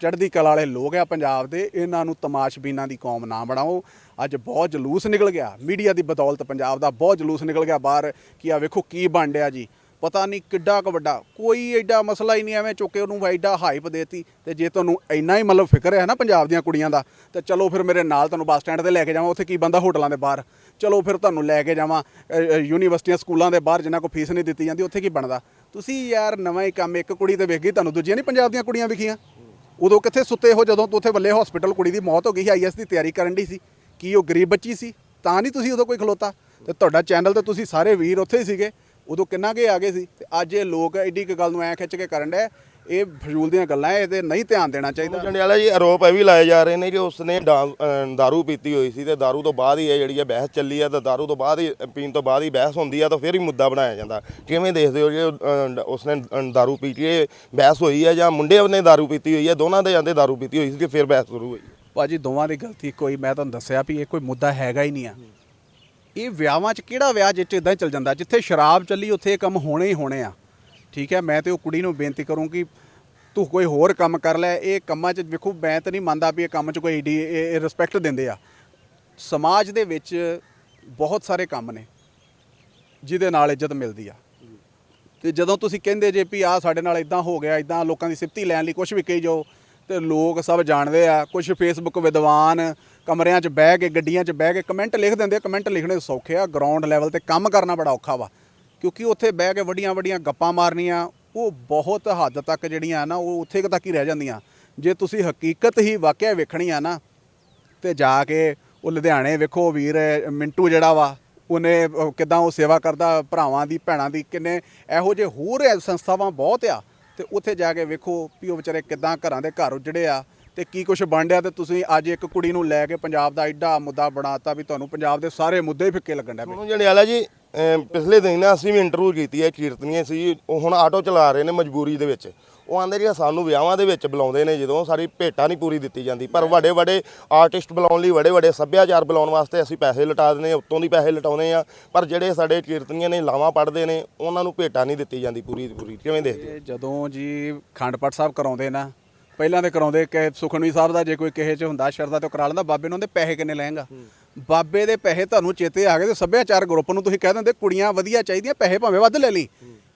ਚੜ੍ਹਦੀ ਕਲਾ ਵਾਲੇ ਲੋਕ ਆ ਪੰਜਾਬ ਦੇ, ਇਹਨਾਂ ਨੂੰ ਤਮਾਸ਼ਬੀਨਾਂ ਦੀ ਕੌਮ ਨਾ ਬਣਾਓ। ਅੱਜ ਬਹੁਤ ਜਲੂਸ ਨਿਕਲ ਗਿਆ। ਮੀਡੀਆ ਦੀ ਬਦੌਲਤ ਪੰਜਾਬ ਦਾ ਬਹੁਤ ਜਲੂਸ ਨਿਕਲ ਗਿਆ ਬਾਹਰ, ਕਿ ਆ ਵੇਖੋ ਕੀ ਬਣ ਰਿਹਾ ਜੀ। ਪਤਾ ਨਹੀਂ ਕਿੱਡਾ ਕੁ ਵੱਡਾ, ਕੋਈ ਐਡਾ ਮਸਲਾ ਹੀ ਨਹੀਂ ਐਵੇਂ ਚੁੱਕੇ ਕੇ ਉਹਨੂੰ ਐਡਾ ਹਾਈਪ ਦੇਤੀ। ਤੇ ਜੇ ਤੁਹਾਨੂੰ ਇੰਨਾ ਹੀ ਮਤਲਬ ਫਿਕਰ ਹੈ ਨਾ ਪੰਜਾਬ ਦੀਆਂ ਕੁੜੀਆਂ ਦਾ, ਤੇ ਚਲੋ ਫਿਰ ਮੇਰੇ ਨਾਲ ਤੁਹਾਨੂੰ ਬੱਸ ਸਟੈਂਡ ਤੇ ਲੈ ਕੇ ਜਾਵਾਂ, ਉੱਥੇ ਕੀ ਬੰਦਾ ਹੋਟਲਾਂ ਦੇ ਬਾਹਰ। ਚਲੋ ਫਿਰ ਤੁਹਾਨੂੰ ਲੈ ਕੇ ਜਾਵਾਂ ਯੂਨੀਵਰਸਿਟੀਆਂ, ਸਕੂਲਾਂ ਦੇ ਬਾਹਰ ਜਿਨ੍ਹਾਂ ਕੋ ਫੀਸ ਨਹੀਂ ਦਿੱਤੀ ਜਾਂਦੀ, ਉੱਥੇ ਕੀ ਬਣਦਾ? ਤੁਸੀਂ ਯਾਰ ਨਵਾਂ ਹੀ ਕੰਮ ਇੱਕ ਕੁੜੀ ਤੇ ਵੇਖ ਗਈ, ਤੁਹਾਨੂੰ ਦੂਜੀਆਂ ਨਹੀਂ ਪੰਜਾਬ ਦੀਆਂ ਕੁੜੀਆਂ ਵਿਖੀਆਂ। ਉਦੋਂ ਕਿੱਥੇ ਸੁੱਤੇ ਹੋ ਜਦੋਂ ਉੱਥੇ ਬੱਲੇ ਹਸਪੀਟਲ ਕੁੜੀ ਦੀ ਮੌਤ ਹੋ ਗਈ ਸੀ ਆਈਐਸ ਦੀ ਤਿਆਰੀ ਕਰਨ ਦੀ ਸੀ। ਕੀ ਉਹ ਗਰੀਬ ਬੱਚੀ ਸੀ? ਤਾਂ ਨਹੀਂ ਤੁਸੀਂ ਉਦੋਂ ਕੋਈ ਖਲੋਤਾ? ਤੇ ਤੁਹਾਡਾ ਚੈਨਲ ਤੇ ਤੁਸੀਂ ਸਾਰੇ ਵੀਰ ਉੱਥੇ ਹੀ ਸੀਗੇ। ਉਦੋਂ ਕਿੰਨਾ ਕੇ ਆ ਗਏ ਸੀ? ਤੇ ਅੱਜ ਇਹ ਲੋਕ ਐਡੀ ਕੁ ਗੱਲ ਨੂੰ ਐ ਖਿੱਚ ਕੇ ਕਰਨ ਡਿਆ ਇਹ ਫਜ਼ੂਲ ਦੀਆਂ ਗੱਲਾਂ ਇਹ ਤੇ ਨਹੀਂ ਧਿਆਨ ਦੇਣਾ ਚਾਹੀਦਾ। ਜੰਡਿਆਲਾ ਜੀ ਆਰੋਪ ਇਹ ਵੀ ਲਾਏ ਜਾ ਰਹੇ ਨੇ ਕਿ ਉਸਨੇ ਦਾਰੂ ਪੀਤੀ ਹੋਈ ਸੀ ਤੇ ਦਾਰੂ ਤੋਂ ਬਾਅਦ ਹੀ ਇਹ ਜਿਹੜੀ ਹੈ ਬਹਿਸ ਚੱਲੀ ਆ ਤੇ ਦਾਰੂ ਤੋਂ ਬਾਅਦ ਹੀ ਪੀਣ ਤੋਂ ਬਾਅਦ ਹੀ ਬਹਿਸ ਹੁੰਦੀ ਆ ਤਾਂ ਫਿਰ ਹੀ ਮੁੱਦਾ ਬਣਾਇਆ ਜਾਂਦਾ। ਕਿਵੇਂ ਦੇਖਦੇ ਹੋ ਜੇ ਉਸਨੇ ਦਾਰੂ ਪੀ ਕੇ ਬਹਿਸ ਹੋਈ ਹੈ ਜਾਂ ਮੁੰਡੇ ਨੇ ਦਾਰੂ ਪੀਤੀ ਹੋਈ ਹੈ ਦੋਨਾਂ ਦੇ ਜਾਂਦੇ ਦਾਰੂ ਪੀਤੀ ਹੋਈ ਸੀ ਤੇ ਫਿਰ ਬਹਿਸ ਸ਼ੁਰੂ ਹੋਈ? ਭਾਜੀ ਦੋਵਾਂ ਦੀ ਗਲਤੀ ਕੋਈ ਮੈਂ ਤੁਹਾਨੂੰ ਦੱਸਿਆ ਵੀ ਇਹ ਕੋਈ ਮੁੱਦਾ ਹੈਗਾ ਹੀ ਨਹੀਂ ਆ। ਇਹ ਵਿਆਹਾਂ 'ਚ ਕਿਹੜਾ ਵਿਆਹ ਜਿੱਥੇ ਇਦਾਂ ਚੱਲ ਜਾਂਦਾ ਜਿੱਥੇ ਸ਼ਰਾਬ ਚੱਲੀ ਉੱਥੇ ਇਹ ਕੰਮ ਹੋਣੇ ਹੀ ਹੋਣੇ ਆ। ਠੀਕ ਹੈ, ਮੈਂ ਤੇ ਉਹ ਕੁੜੀ ਨੂੰ ਬੇਨਤੀ ਕਰੂੰ ਕਿ ਤੂੰ ਕੋਈ ਹੋਰ ਕੰਮ ਕਰ ਲੈ, ਇਹ ਕੰਮਾਂ 'ਚ ਵੇਖੋ, ਮੈਂ ਤਾਂ ਨਹੀਂ ਮੰਨਦਾ ਵੀ ਇਹ ਕੰਮ 'ਚ ਕੋਈ ਏਡੀ, ਇਹ ਰਿਸਪੈਕਟ ਦਿੰਦੇ ਆ। ਸਮਾਜ ਦੇ ਵਿੱਚ ਬਹੁਤ ਸਾਰੇ ਕੰਮ ਨੇ, ਜਿਹਦੇ ਨਾਲ ਇੱਜ਼ਤ ਮਿਲਦੀ ਆ। ਤੇ ਜਦੋਂ ਤੁਸੀਂ ਕਹਿੰਦੇ ਜੇ ਵੀ ਆ ਸਾਡੇ ਨਾਲ ਇਦਾਂ ਹੋ ਗਿਆ ਇਦਾਂ ਲੋਕਾਂ ਦੀ ਸਿਫਤੀ ਲੈਣ ਲਈ ਕੁਝ ਵੀ ਕਹੀ ਜਾਓ, ਤੇ ਲੋਕ ਸਭ ਜਾਣਦੇ ਆ ਕੁਝ ਫੇਸਬੁੱਕ ਵਿਦਵਾਨ ਕਮਰਿਆਂ 'ਚ ਬਹਿ ਕੇ, ਗੱਡੀਆਂ 'ਚ ਬਹਿ ਕੇ ਕਮੈਂਟ ਲਿਖ ਦਿੰਦੇ ਕਮੈਂਟ ਲਿਖਣੇ ਸੌਖੇ ਆ ਗਰਾਊਂਡ ਲੈਵਲ ਤੇ ਕੰਮ ਕਰਨਾ ਬੜਾ ਔਖਾ ਵਾ। ਕਿਉਂਕਿ ਉੱਥੇ ਬਹਿ ਕੇ ਵੱਡੀਆਂ ਵੱਡੀਆਂ ਗੱਪਾਂ ਮਾਰਨੀਆਂ, ਉਹ ਬਹੁਤ ਹੱਦ ਤੱਕ ਜਿਹੜੀਆਂ ਨਾ, ਉਹ ਉੱਥੇ ਤੱਕ ਹੀ ਰਹਿ ਜਾਂਦੀਆਂ। ਜੇ ਤੁਸੀਂ ਹਕੀਕਤ ਹੀ ਵਾਕਿਆ ਵੇਖਣੀ ਆ ਨਾ, ਤੇ ਜਾ ਕੇ ਉਹ ਲੁਧਿਆਣੇ ਵੇਖੋ ਵੀਰ, ਮਿੰਟੂ ਜਿਹੜਾ ਵਾ, ਉਹਨੇ ਉਹ ਕਿੱਦਾਂ ਉਹ ਸੇਵਾ ਕਰਦਾ, ਭਰਾਵਾਂ ਦੀ, ਭੈਣਾਂ ਦੀ, ਕਿੰਨੇ ਇਹੋ ਜਿਹੇ ਹੋਰ ਸੰਸਥਾਵਾਂ ਬਹੁਤ ਆ, ਤੇ ਉੱਥੇ ਜਾ ਕੇ ਵੇਖੋ ਵੀ ਉਹ ਵਿਚਾਰੇ ਕਿੱਦਾਂ ਘਰਾਂ ਦੇ ਘਰ ਉਜੜੇ ਆ। ਤੇ ਕੀ ਕੁਝ ਡਿਆ ਤੇ ਤੁਸੀਂ ਅੱਜ ਇੱਕ ਕੁੜੀ ਨੂੰ ਲੈ ਕੇ ਪੰਜਾਬ ਦਾ ਐਡਾ ਮੁੱਦਾ ਬਣਾਤਾ ਵੀ ਤੁਹਾਨੂੰ ਪੰਜਾਬ ਦੇ ਸਾਰੇ ਮੁੱਦੇ ਹੀ ਫਿੱਕੇ ਲੱਗਣ ਡੈ ਪਏ। ਸੁਣੋ ਜੰਡਿਆਲਾ ਜੀ ਅਮ ਪਿਛਲੇ ਦਿਨ ਨਾ ਅਸੀਂ ਵੀ ਇੰਟਰਵਿਊ ਕੀਤੀ ਹੈ ਕੀਰਤਨੀਏ ਸੀ ਉਹ ਹੁਣ ਆਟੋ ਚਲਾ ਰਹੇ ਨੇ ਮਜਬੂਰੀ ਦੇ ਵਿੱਚ। ਉਹ ਆਂਦੇ ਜੀ ਸਾਨੂੰ ਵਿਆਹਾਂ ਦੇ ਵਿੱਚ ਬੁਲਾਉਂਦੇ ਨੇ ਜਦੋਂ ਸਾਡੀ ਭੇਟਾ ਨਹੀਂ ਪੂਰੀ ਦਿੱਤੀ ਜਾਂਦੀ। ਪਰ ਵੱਡੇ ਵੱਡੇ ਆਰਟਿਸਟ ਬੁਲਾਉਣ ਲਈ ਵੱਡੇ ਵੱਡੇ ਸੱਭਿਆਚਾਰ ਬੁਲਾਉਣ ਵਾਸਤੇ ਅਸੀਂ ਪੈਸੇ ਲਟਾ ਦਿੰਦੇ ਹਾਂ ਉੱਤੋਂ ਦੀ ਪੈਸੇ ਲਟਾਉਂਦੇ ਆ ਪਰ ਜਿਹੜੇ ਸਾਡੇ ਕੀਰਤਨੀਏ ਨੇ ਲਾਵਾਂ ਪੜਦੇ ਨੇ ਉਹਨਾਂ ਨੂੰ ਭੇਟਾ ਨਹੀਂ ਦਿੱਤੀ ਜਾਂਦੀ ਪੂਰੀ ਦੀ ਪੂਰੀ। ਕਿਵੇਂ ਦੇਖਦੇ? ਇਹ ਜਦੋਂ ਜੀ ਖੰਡ ਪਾਠ ਸਾਹਿਬ ਕਰਾਉਂਦੇ ਨਾ ਪਹਿਲਾਂ ਤੇ ਕਰਾਉਂਦੇ ਕਿ ਸੁਖਨਵੀ ਸਾਹਿਬ ਦਾ ਜੇ ਕੋਈ ਕਿਸੇ ਚ ਹੁੰਦਾ ਸ਼ਰਦਾ ਤੇ ਉਹ ਕਰਾ ਲੈਂਦਾ ਬਾਬੇ ਨੂੰ ਉਹਦੇ ਪੈਸੇ ਕਿੰਨੇ ਲੈਂਗਾ ਬਾਬੇ ਦੇ ਪੈਸੇ ਤੁਹਾਨੂੰ ਚੇਤੇ ਆ ਗਏ ਤੇ ਸੱਭਿਆਚਾਰ ਗਰੁੱਪ ਨੂੰ ਤੁਸੀਂ ਕਹਿ ਦਿੰਦੇ ਕੁੜੀਆਂ ਵਧੀਆ ਚਾਹੀਦੀਆਂ ਪੈਸੇ ਭਾਵੇਂ ਵੱਧ ਲੈ ਲਈ।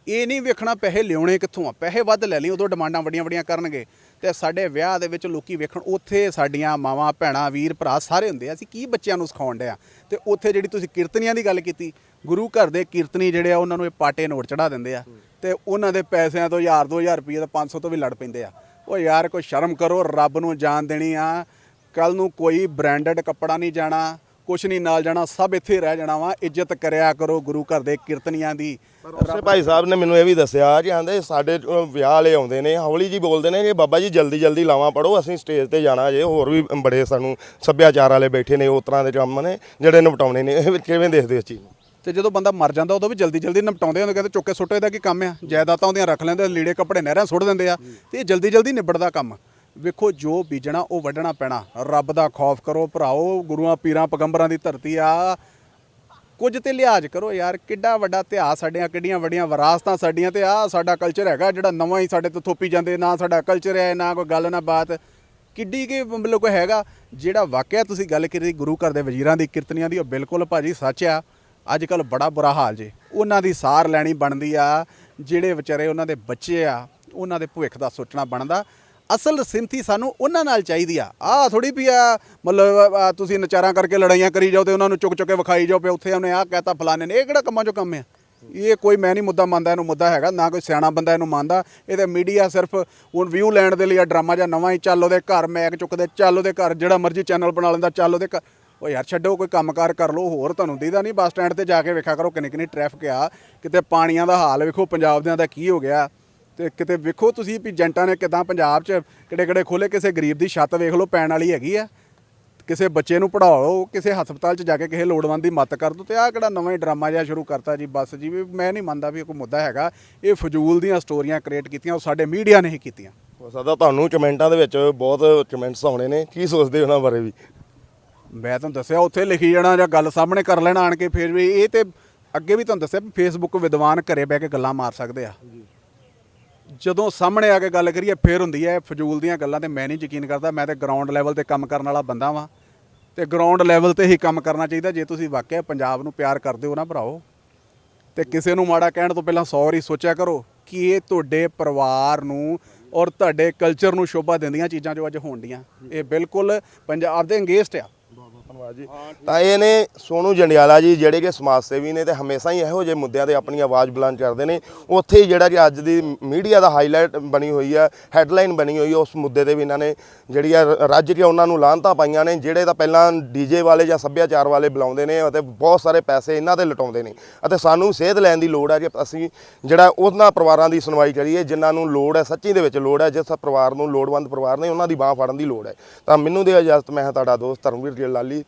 ਇਹ ਨਹੀਂ ਵੇਖਣਾ ਪੈਸੇ ਲਿਆਉਣੇ ਕਿੱਥੋਂ ਆ ਪੈਸੇ ਵੱਧ ਲੈ ਲਈ ਉਦੋਂ ਡਿਮਾਂਡਾਂ ਵੱਡੀਆਂ ਵੱਡੀਆਂ ਕਰਨਗੇ। ਤੇ ਸਾਡੇ ਵਿਆਹ ਦੇ ਵਿੱਚ ਲੋਕੀ ਵੇਖਣ ਉੱਥੇ ਸਾਡੀਆਂ ਮਾਵਾਂ ਭੈਣਾਂ ਵੀਰ ਭਰਾ ਸਾਰੇ ਹੁੰਦੇ ਆ ਅਸੀਂ ਕੀ ਬੱਚਿਆਂ ਨੂੰ ਸਿਖਾਉਣ ਡਿਆ? ਤੇ ਉੱਥੇ ਜਿਹੜੀ ਤੁਸੀਂ ਕੀਰਤਨੀਆਂ ਦੀ ਗੱਲ ਕੀਤੀ ਗੁਰੂ ਘਰ ਦੇ ਕੀਰਤਨੀ ਜਿਹੜੇ ਆ ਉਹਨਾਂ ਨੂੰ ਇਹ ਪਾਟੇ ਨੋਟ ਚੜਾ ਦਿੰਦੇ ਆ। ਤੇ ਉਹਨਾਂ ਦੇ ਪੈਸਿਆਂ ਤੋਂ 1000 2000 ਰੁਪਏ ਤਾਂ 500 ਤੋਂ ਵੀ ਲੜ ਪੈਂਦੇ ਆ। ਉਹ ਯਾਰ ਕੋਈ ਸ਼ਰਮ ਕਰੋ ਰੱਬ ਨੂੰ ਜਾਣ ਦੇਣੀ ਆ। ਕੱਲ ਨੂੰ ਕੋਈ ਬ੍ਰਾਂਡਡ ਕੱਪੜਾ ਨਹੀਂ ਜਾਣਾ ਕੁਛ ਨਹੀਂ ਨਾਲ ਜਾਣਾ ਸਭ ਇੱਥੇ ਰਹਿ ਜਾਣਾ ਵਾ। ਇੱਜ਼ਤ ਕਰਿਆ ਕਰੋ ਗੁਰੂ ਘਰ ਦੇ ਕੀਰਤਨੀਆਂ ਦੀ। ਉਸੇ ਭਾਈ ਸਾਹਿਬ ਨੇ ਮੈਨੂੰ ਇਹ ਵੀ ਦੱਸਿਆ ਕਿ ਆਂਦੇ ਸਾਡੇ ਅਹ, ਵਿਆਹ ਵਾਲੇ ਆਉਂਦੇ ਨੇ ਹੌਲੀ ਜੀ ਬੋਲਦੇ ਨੇ ਕਿ ਬਾਬਾ ਜੀ ਜਲਦੀ ਜਲਦੀ ਲਾਵਾਂ ਪੜੋ ਅਸੀਂ ਸਟੇਜ ਤੇ ਜਾਣਾ ਜੇ। ਹੋਰ ਵੀ ਬੜੇ ਸਾਨੂੰ ਸੱਭਿਆਚਾਰ ਵਾਲੇ ਬੈਠੇ ਨੇ ਉਹ ਤਰ੍ਹਾਂ ਦੇ ਕੰਮ ਨੇ ਜਿਹੜੇ ਨਿਪਟਾਉਣੇ ਨੇ। ਇਹ ਕਿਵੇਂ ਦੇਖਦੇ ਇਸ ਚੀਜ਼ ਨੂੰ? ਤੇ ਜਦੋਂ ਬੰਦਾ ਮਰ ਜਾਂਦਾ, ਉਦੋਂ ਵੀ ਜਲਦੀ ਜਲਦੀ ਨਿਪਟਾਉਂਦੇ ਹੁੰਦੇ, ਕਹਿੰਦੇ ਚੁੱਕੇ ਸੁੱਟੇ ਦਾ ਇਹਦਾ ਕੀ ਕੰਮ ਆ? ਜਾਇਦਾਦਾਂ ਉਹਦੀਆਂ ਰੱਖ ਲੈਂਦੇ, ਲੀੜੇ ਕੱਪੜੇ ਨਹਿਰਾਂ ਸੁੱਟ ਦਿੰਦੇ ਆ। ਤੇ ਇਹ ਜਲਦੀ ਜਲਦੀ ਨਿਬੜਦਾ ਕੰਮ। ਵੇਖੋ, ਜੋ ਬੀਜਣਾ, ਉਹ ਵੱਢਣਾ ਪੈਣਾ। ਰੱਬ ਦਾ ਖੌਫ ਕਰੋ ਭਰਾਓ, ਗੁਰੂਆਂ, ਪੀਰਾਂ, ਪੈਗੰਬਰਾਂ ਦੀ ਧਰਤੀ ਆ। ਕੁਝ ਤੇ ਲਿਹਾਜ਼ ਕਰੋ ਯਾਰ, ਕਿੱਡਾ ਵੱਡਾ ਇਤਿਹਾਸ ਸਾਡੀਆਂ, ਕਿੱਡੀਆਂ ਵੱਡੀਆਂ ਵਿਰਾਸਤਾਂ ਸਾਡੀਆਂ ਤੇ ਆ, ਸਾਡਾ ਕਲਚਰ ਹੈਗਾ ਜਿਹੜਾ ਨਵਾਂ ਹੀ ਸਾਡੇ ਤੋਂ ਥੋਪੀ ਜਾਂਦੇ, ਨਾ ਸਾਡਾ ਕਲਚਰ ਹੈ, ਨਾ ਕੋਈ ਗੱਲ, ਨਾ ਬਾਤ। ਕਿੱਡੀ ਕੀ ਮਤਲਬ ਕੋਈ ਹੈਗਾ, ਜਿਹੜਾ ਵਾਕਿਆ ਤੁਸੀਂ ਗੱਲ ਕੀਤੀ ਗੁਰੂ ਘਰ ਦੇ ਵਜ਼ੀਰਾਂ ਦੀ, ਕੀਰਤਨੀਆਂ ਦੀ, ਉਹ ਬਿਲਕੁਲ ਭਾਜੀ ਸੱਚ ਆ। ਅੱਜ ਕੱਲ ਬੜਾ ਬੁਰਾ ਹਾਲ ਜੇ। ਉਹਨਾਂ ਦੀ ਸਾਰ ਲੈਣੀ ਬਣਦੀ ਆ, ਜਿਹੜੇ ਵਿਚਾਰੇ ਉਹਨਾਂ ਦੇ ਬੱਚੇ ਆ, ਉਹਨਾਂ ਦੇ ਭਵਿੱਖ ਦਾ ਸੋਚਣਾ ਬਣਦਾ। ਅਸਲ ਸਿੰਥੀ ਸਾਨੂੰ ਉਹਨਾਂ ਨਾਲ ਚਾਹੀਦੀ ਆ। ਆ ਥੋੜੀ ਵੀ ਆ, ਮਤਲਬ ਤੁਸੀਂ ਨਚਾਰਾਂ ਕਰਕੇ ਲੜਾਈਆਂ ਕਰੀ ਜਾਓ ਤੇ ਉਹਨਾਂ ਨੂੰ ਚੁੱਕ ਚੁੱਕ ਕੇ ਵਿਖਾਈ ਜਾਓ ਪਏ ਉੱਥੇ ਉਹਨੇ ਆ ਕਹਿਤਾ ਫਲਾਣੇ ਨੇ। ਇਹ ਕਿਹੜਾ ਕੰਮਾਂ ਚੋਂ ਕੰਮ ਆ? ਇਹ ਕੋਈ ਮੈਂ ਨਹੀਂ ਮੁੱਦਾ ਮੰਨਦਾ, ਇਹਨੂੰ ਮੁੱਦਾ ਹੈਗਾ, ਨਾ ਕੋਈ ਸਿਆਣਾ ਬੰਦਾ ਇਹਨੂੰ ਮੰਨਦਾ। ਇਹ ਤੇ ਮੀਡੀਆ ਸਿਰਫ ਹੁਣ ਵਿਊ ਲੈਣ ਦੇ ਲਈ ਆ, ਡਰਾਮਾ ਜਾਂ ਨਵਾਂ ਹੀ ਚੱਲ ਉਹਦੇ ਘਰ ਮੈਕ ਚੁੱਕਦੇ, ਚੱਲ ਉਹਦੇ ਘਰ, ਜਿਹੜਾ ਮਰਜ਼ੀ ਚੈਨਲ ਬਣਾ ਲੈਂਦਾ, ਚੱਲ ਉਹਦੇ ਘਰ। ਉਹ ਯਾਰ ਛੱਡੋ, ਕੋਈ ਕੰਮਕਾਰ ਕਰ ਲਓ, ਹੋਰ ਤੁਹਾਨੂੰ ਦੀਦਾ ਨਹੀਂ, ਬੱਸ ਸਟੈਂਡ ਤੇ ਜਾ ਕੇ ਵੇਖਿਆ ਕਰੋ ਕਿੰਨੀ ਕਿੰਨੀ ਟ੍ਰੈਫਿਕ ਆ। ਕਿਤੇ ਪਾਣੀਆਂ ਦਾ ਹਾਲ ਵੇਖੋ, ਪੰਜਾਬ ਦਿਆਂ ਦਾ ਕੀ ਹੋ ਗਿਆ। ਤੇ ਕਿਤੇ ਵੇਖੋ ਤੁਸੀਂ ਵੀ ਏਜੰਟਾਂ ਨੇ ਕਿਦਾਂ ਪੰਜਾਬ 'ਚ ਕਿਹੜੇ ਕਿਹੜੇ ਖੋਲੇ ਕਿਸੇ ਗਰੀਬ ਦੀ ਛੱਤ ਵੇਖ ਲਓ, ਪੈਣ ਵਾਲੀ ਹੈਗੀ ਆ। ਕਿਸੇ ਬੱਚੇ ਨੂੰ ਪੜਾਓ ਕਿਸੇ ਹਸਪਤਾਲ 'ਚ ਜਾ ਕੇ ਕਿਸੇ ਲੋੜਵੰਦ ਦੀ ਮਦਦ ਕਰ ਦੋ ਤੇ ਆਹ ਕਿਹੜਾ ਨਵਾਂ ਹੀ ਡਰਾਮਾ ਜਿਹਾ ਸ਼ੁਰੂ ਕਰਤਾ ਜੀ, ਬਸ ਜੀ, ਵੀ ਮੈਂ ਨਹੀਂ ਮੰਨਦਾ ਵੀ ਇਹ ਕੋਈ ਮੁੱਦਾ ਹੈਗਾ। ਇਹ ਫਜ਼ੂਲ ਦੀਆਂ ਸਟੋਰੀਆਂ ਕ੍ਰੀਏਟ ਕੀਤੀਆਂ, ਉਹ ਸਾਡੇ ਮੀਡੀਆ ਨੇ ਹੀ ਕੀਤੀਆਂ। ਹੋ ਸਕਦਾ ਤੁਹਾਨੂੰ ਕਮੈਂਟਾਂ ਦੇ ਵਿੱਚ ਬਹੁਤ ਕਮੈਂਟਸ ਆਉਣੇ ਨੇ, ਕੀ ਸੋਚਦੇ ਉਹਨਾਂ ਬਾਰੇ ਵੀ? ਮੈਂ ਤੁਹਾਨੂੰ ਦੱਸਿਆ ਉੱਥੇ ਲਿਖੀ ਜਾਣਾ ਜਾਂ ਗੱਲ ਸਾਹਮਣੇ ਕਰ ਲੈਣਾ ਆਣ ਕੇ ਫਿਰ ਵੀ ਇਹ ਤੇ ਅੱਗੇ ਵੀ ਤੁਹਾਨੂੰ ਦੱਸਿਆ ਵੀ ਫੇਸਬੁੱਕ ਵਿਦਵਾਨ ਘਰੇ ਬਹਿ ਕੇ ਗੱਲਾਂ ਮਾਰ ਸਕਦੇ ਆ। ਜਦੋਂ ਸਾਹਮਣੇ ਆ ਕੇ ਗੱਲ ਕਰੀਏ ਫਿਰ ਹੁੰਦੀ ਹੈ ਫਜ਼ੂਲ ਦੀਆਂ ਗੱਲਾਂ ਤੇ ਮੈਂ ਨਹੀਂ ਯਕੀਨ ਕਰਦਾ ਮੈਂ ਤੇ ਗਰਾਊਂਡ ਲੈਵਲ ਤੇ ਕੰਮ ਕਰਨ ਵਾਲਾ ਬੰਦਾ ਵਾਂ। ਤੇ ਗਰਾਊਂਡ ਲੈਵਲ ਤੇ ਹੀ ਕੰਮ ਕਰਨਾ ਚਾਹੀਦਾ ਜੇ ਤੁਸੀਂ ਵਾਕਿਆ ਪੰਜਾਬ ਨੂੰ ਪਿਆਰ ਕਰਦੇ ਹੋ ਨਾ ਭਰਾਓ। ਤੇ ਕਿਸੇ ਨੂੰ ਮਾੜਾ ਕਹਿਣ ਤੋਂ ਪਹਿਲਾਂ 100 ਵਾਰੀ ਸੋਚਿਆ ਕਰੋ ਕਿ ਇਹ ਤੁਹਾਡੇ ਪਰਿਵਾਰ ਨੂੰ ਔਰ ਤੁਹਾਡੇ ਕਲਚਰ ਨੂੰ ਸ਼ੋਭਾ ਦਿੰਦੀਆਂ ਚੀਜ਼ਾਂ ਜੋ ਅੱਜ ਹੋਣ ਡੀਆਂ। ਇਹ ਬਿਲਕੁਲ ਪੰਜਾਬ ਦੇ ਅੰਗੇਸਟ ਆ। ਧੰਨਵਾਦ ਜੀ। ਤਾਂ ਇਹ ਨੇ ਸੋਨੂ ਜੰਡਿਆਲਾ ਜੀ ਜਿਹੜੇ ਕਿ ਸਮਾਜ ਸੇਵੀ ਨੇ ਤੇ ਹਮੇਸ਼ਾ ਹੀ ਇਹੋ ਜਿਹੇ ਮੁੱਦਿਆਂ ਤੇ ਆਪਣੀ ਆਵਾਜ਼ ਬੁਲੰਦ ਕਰਦੇ ਨੇ। ਉੱਥੇ ਹੀ ਜਿਹੜਾ ਕਿ ਅੱਜ ਦੀ ਮੀਡੀਆ ਦਾ ਹਾਈਲਾਈਟ ਬਣੀ ਹੋਈ ਹੈ ਹੈਡਲਾਈਨ ਬਣੀ ਹੋਈ ਹੈ ਉਸ ਮੁੱਦੇ ਤੇ ਵੀ ਇਹਨਾਂ ਨੇ ਜਿਹੜੀ ਆ ਰੱਜ ਕੇ ਉਹਨਾਂ ਨੂੰ ਲਾਹਨਤਾਂ ਪਾਈਆਂ ਨੇ ਜਿਹੜੇ ਤਾਂ ਪਹਿਲਾਂ ਡੀਜੇ ਵਾਲੇ ਜਾਂ ਸੱਭਿਆਚਾਰ ਵਾਲੇ ਬੁਲਾਉਂਦੇ ਨੇ ਅਤੇ ਬਹੁਤ ਸਾਰੇ ਪੈਸੇ ਇਹਨਾਂ ਤੇ ਲਟਾਉਂਦੇ ਨੇ। ਅਤੇ ਸਾਨੂੰ ਸੇਧ ਲੈਣ ਦੀ ਲੋੜ ਹੈ ਕਿ ਅਸੀਂ ਜਿਹੜਾ ਉਹਨਾਂ ਪਰਿਵਾਰਾਂ ਦੀ ਸੁਣਵਾਈ ਕਰੀਏ ਜਿਨ੍ਹਾਂ ਨੂੰ ਲੋੜ ਹੈ ਸੱਚੀ ਦੇ ਵਿੱਚ ਲੋੜ ਹੈ ਜਿਸ ਪਰਿਵਾਰ ਨੂੰ ਲੋੜਵੰਦ ਪਰਿਵਾਰ ਨੇ ਉਹਨਾਂ ਦੀ ਬਾਹ ਫੜਨ ਦੀ ਲੋੜ ਹੈ। ਤਾਂ ਮੈਨੂੰ ਦੇ ਇਜਾਜ਼ਤ ਮੈਂ ਤੁਹਾਡਾ ਦੋਸਤ ਧਰਮਵੀਰ ਜੀ ਲਾਲੀ।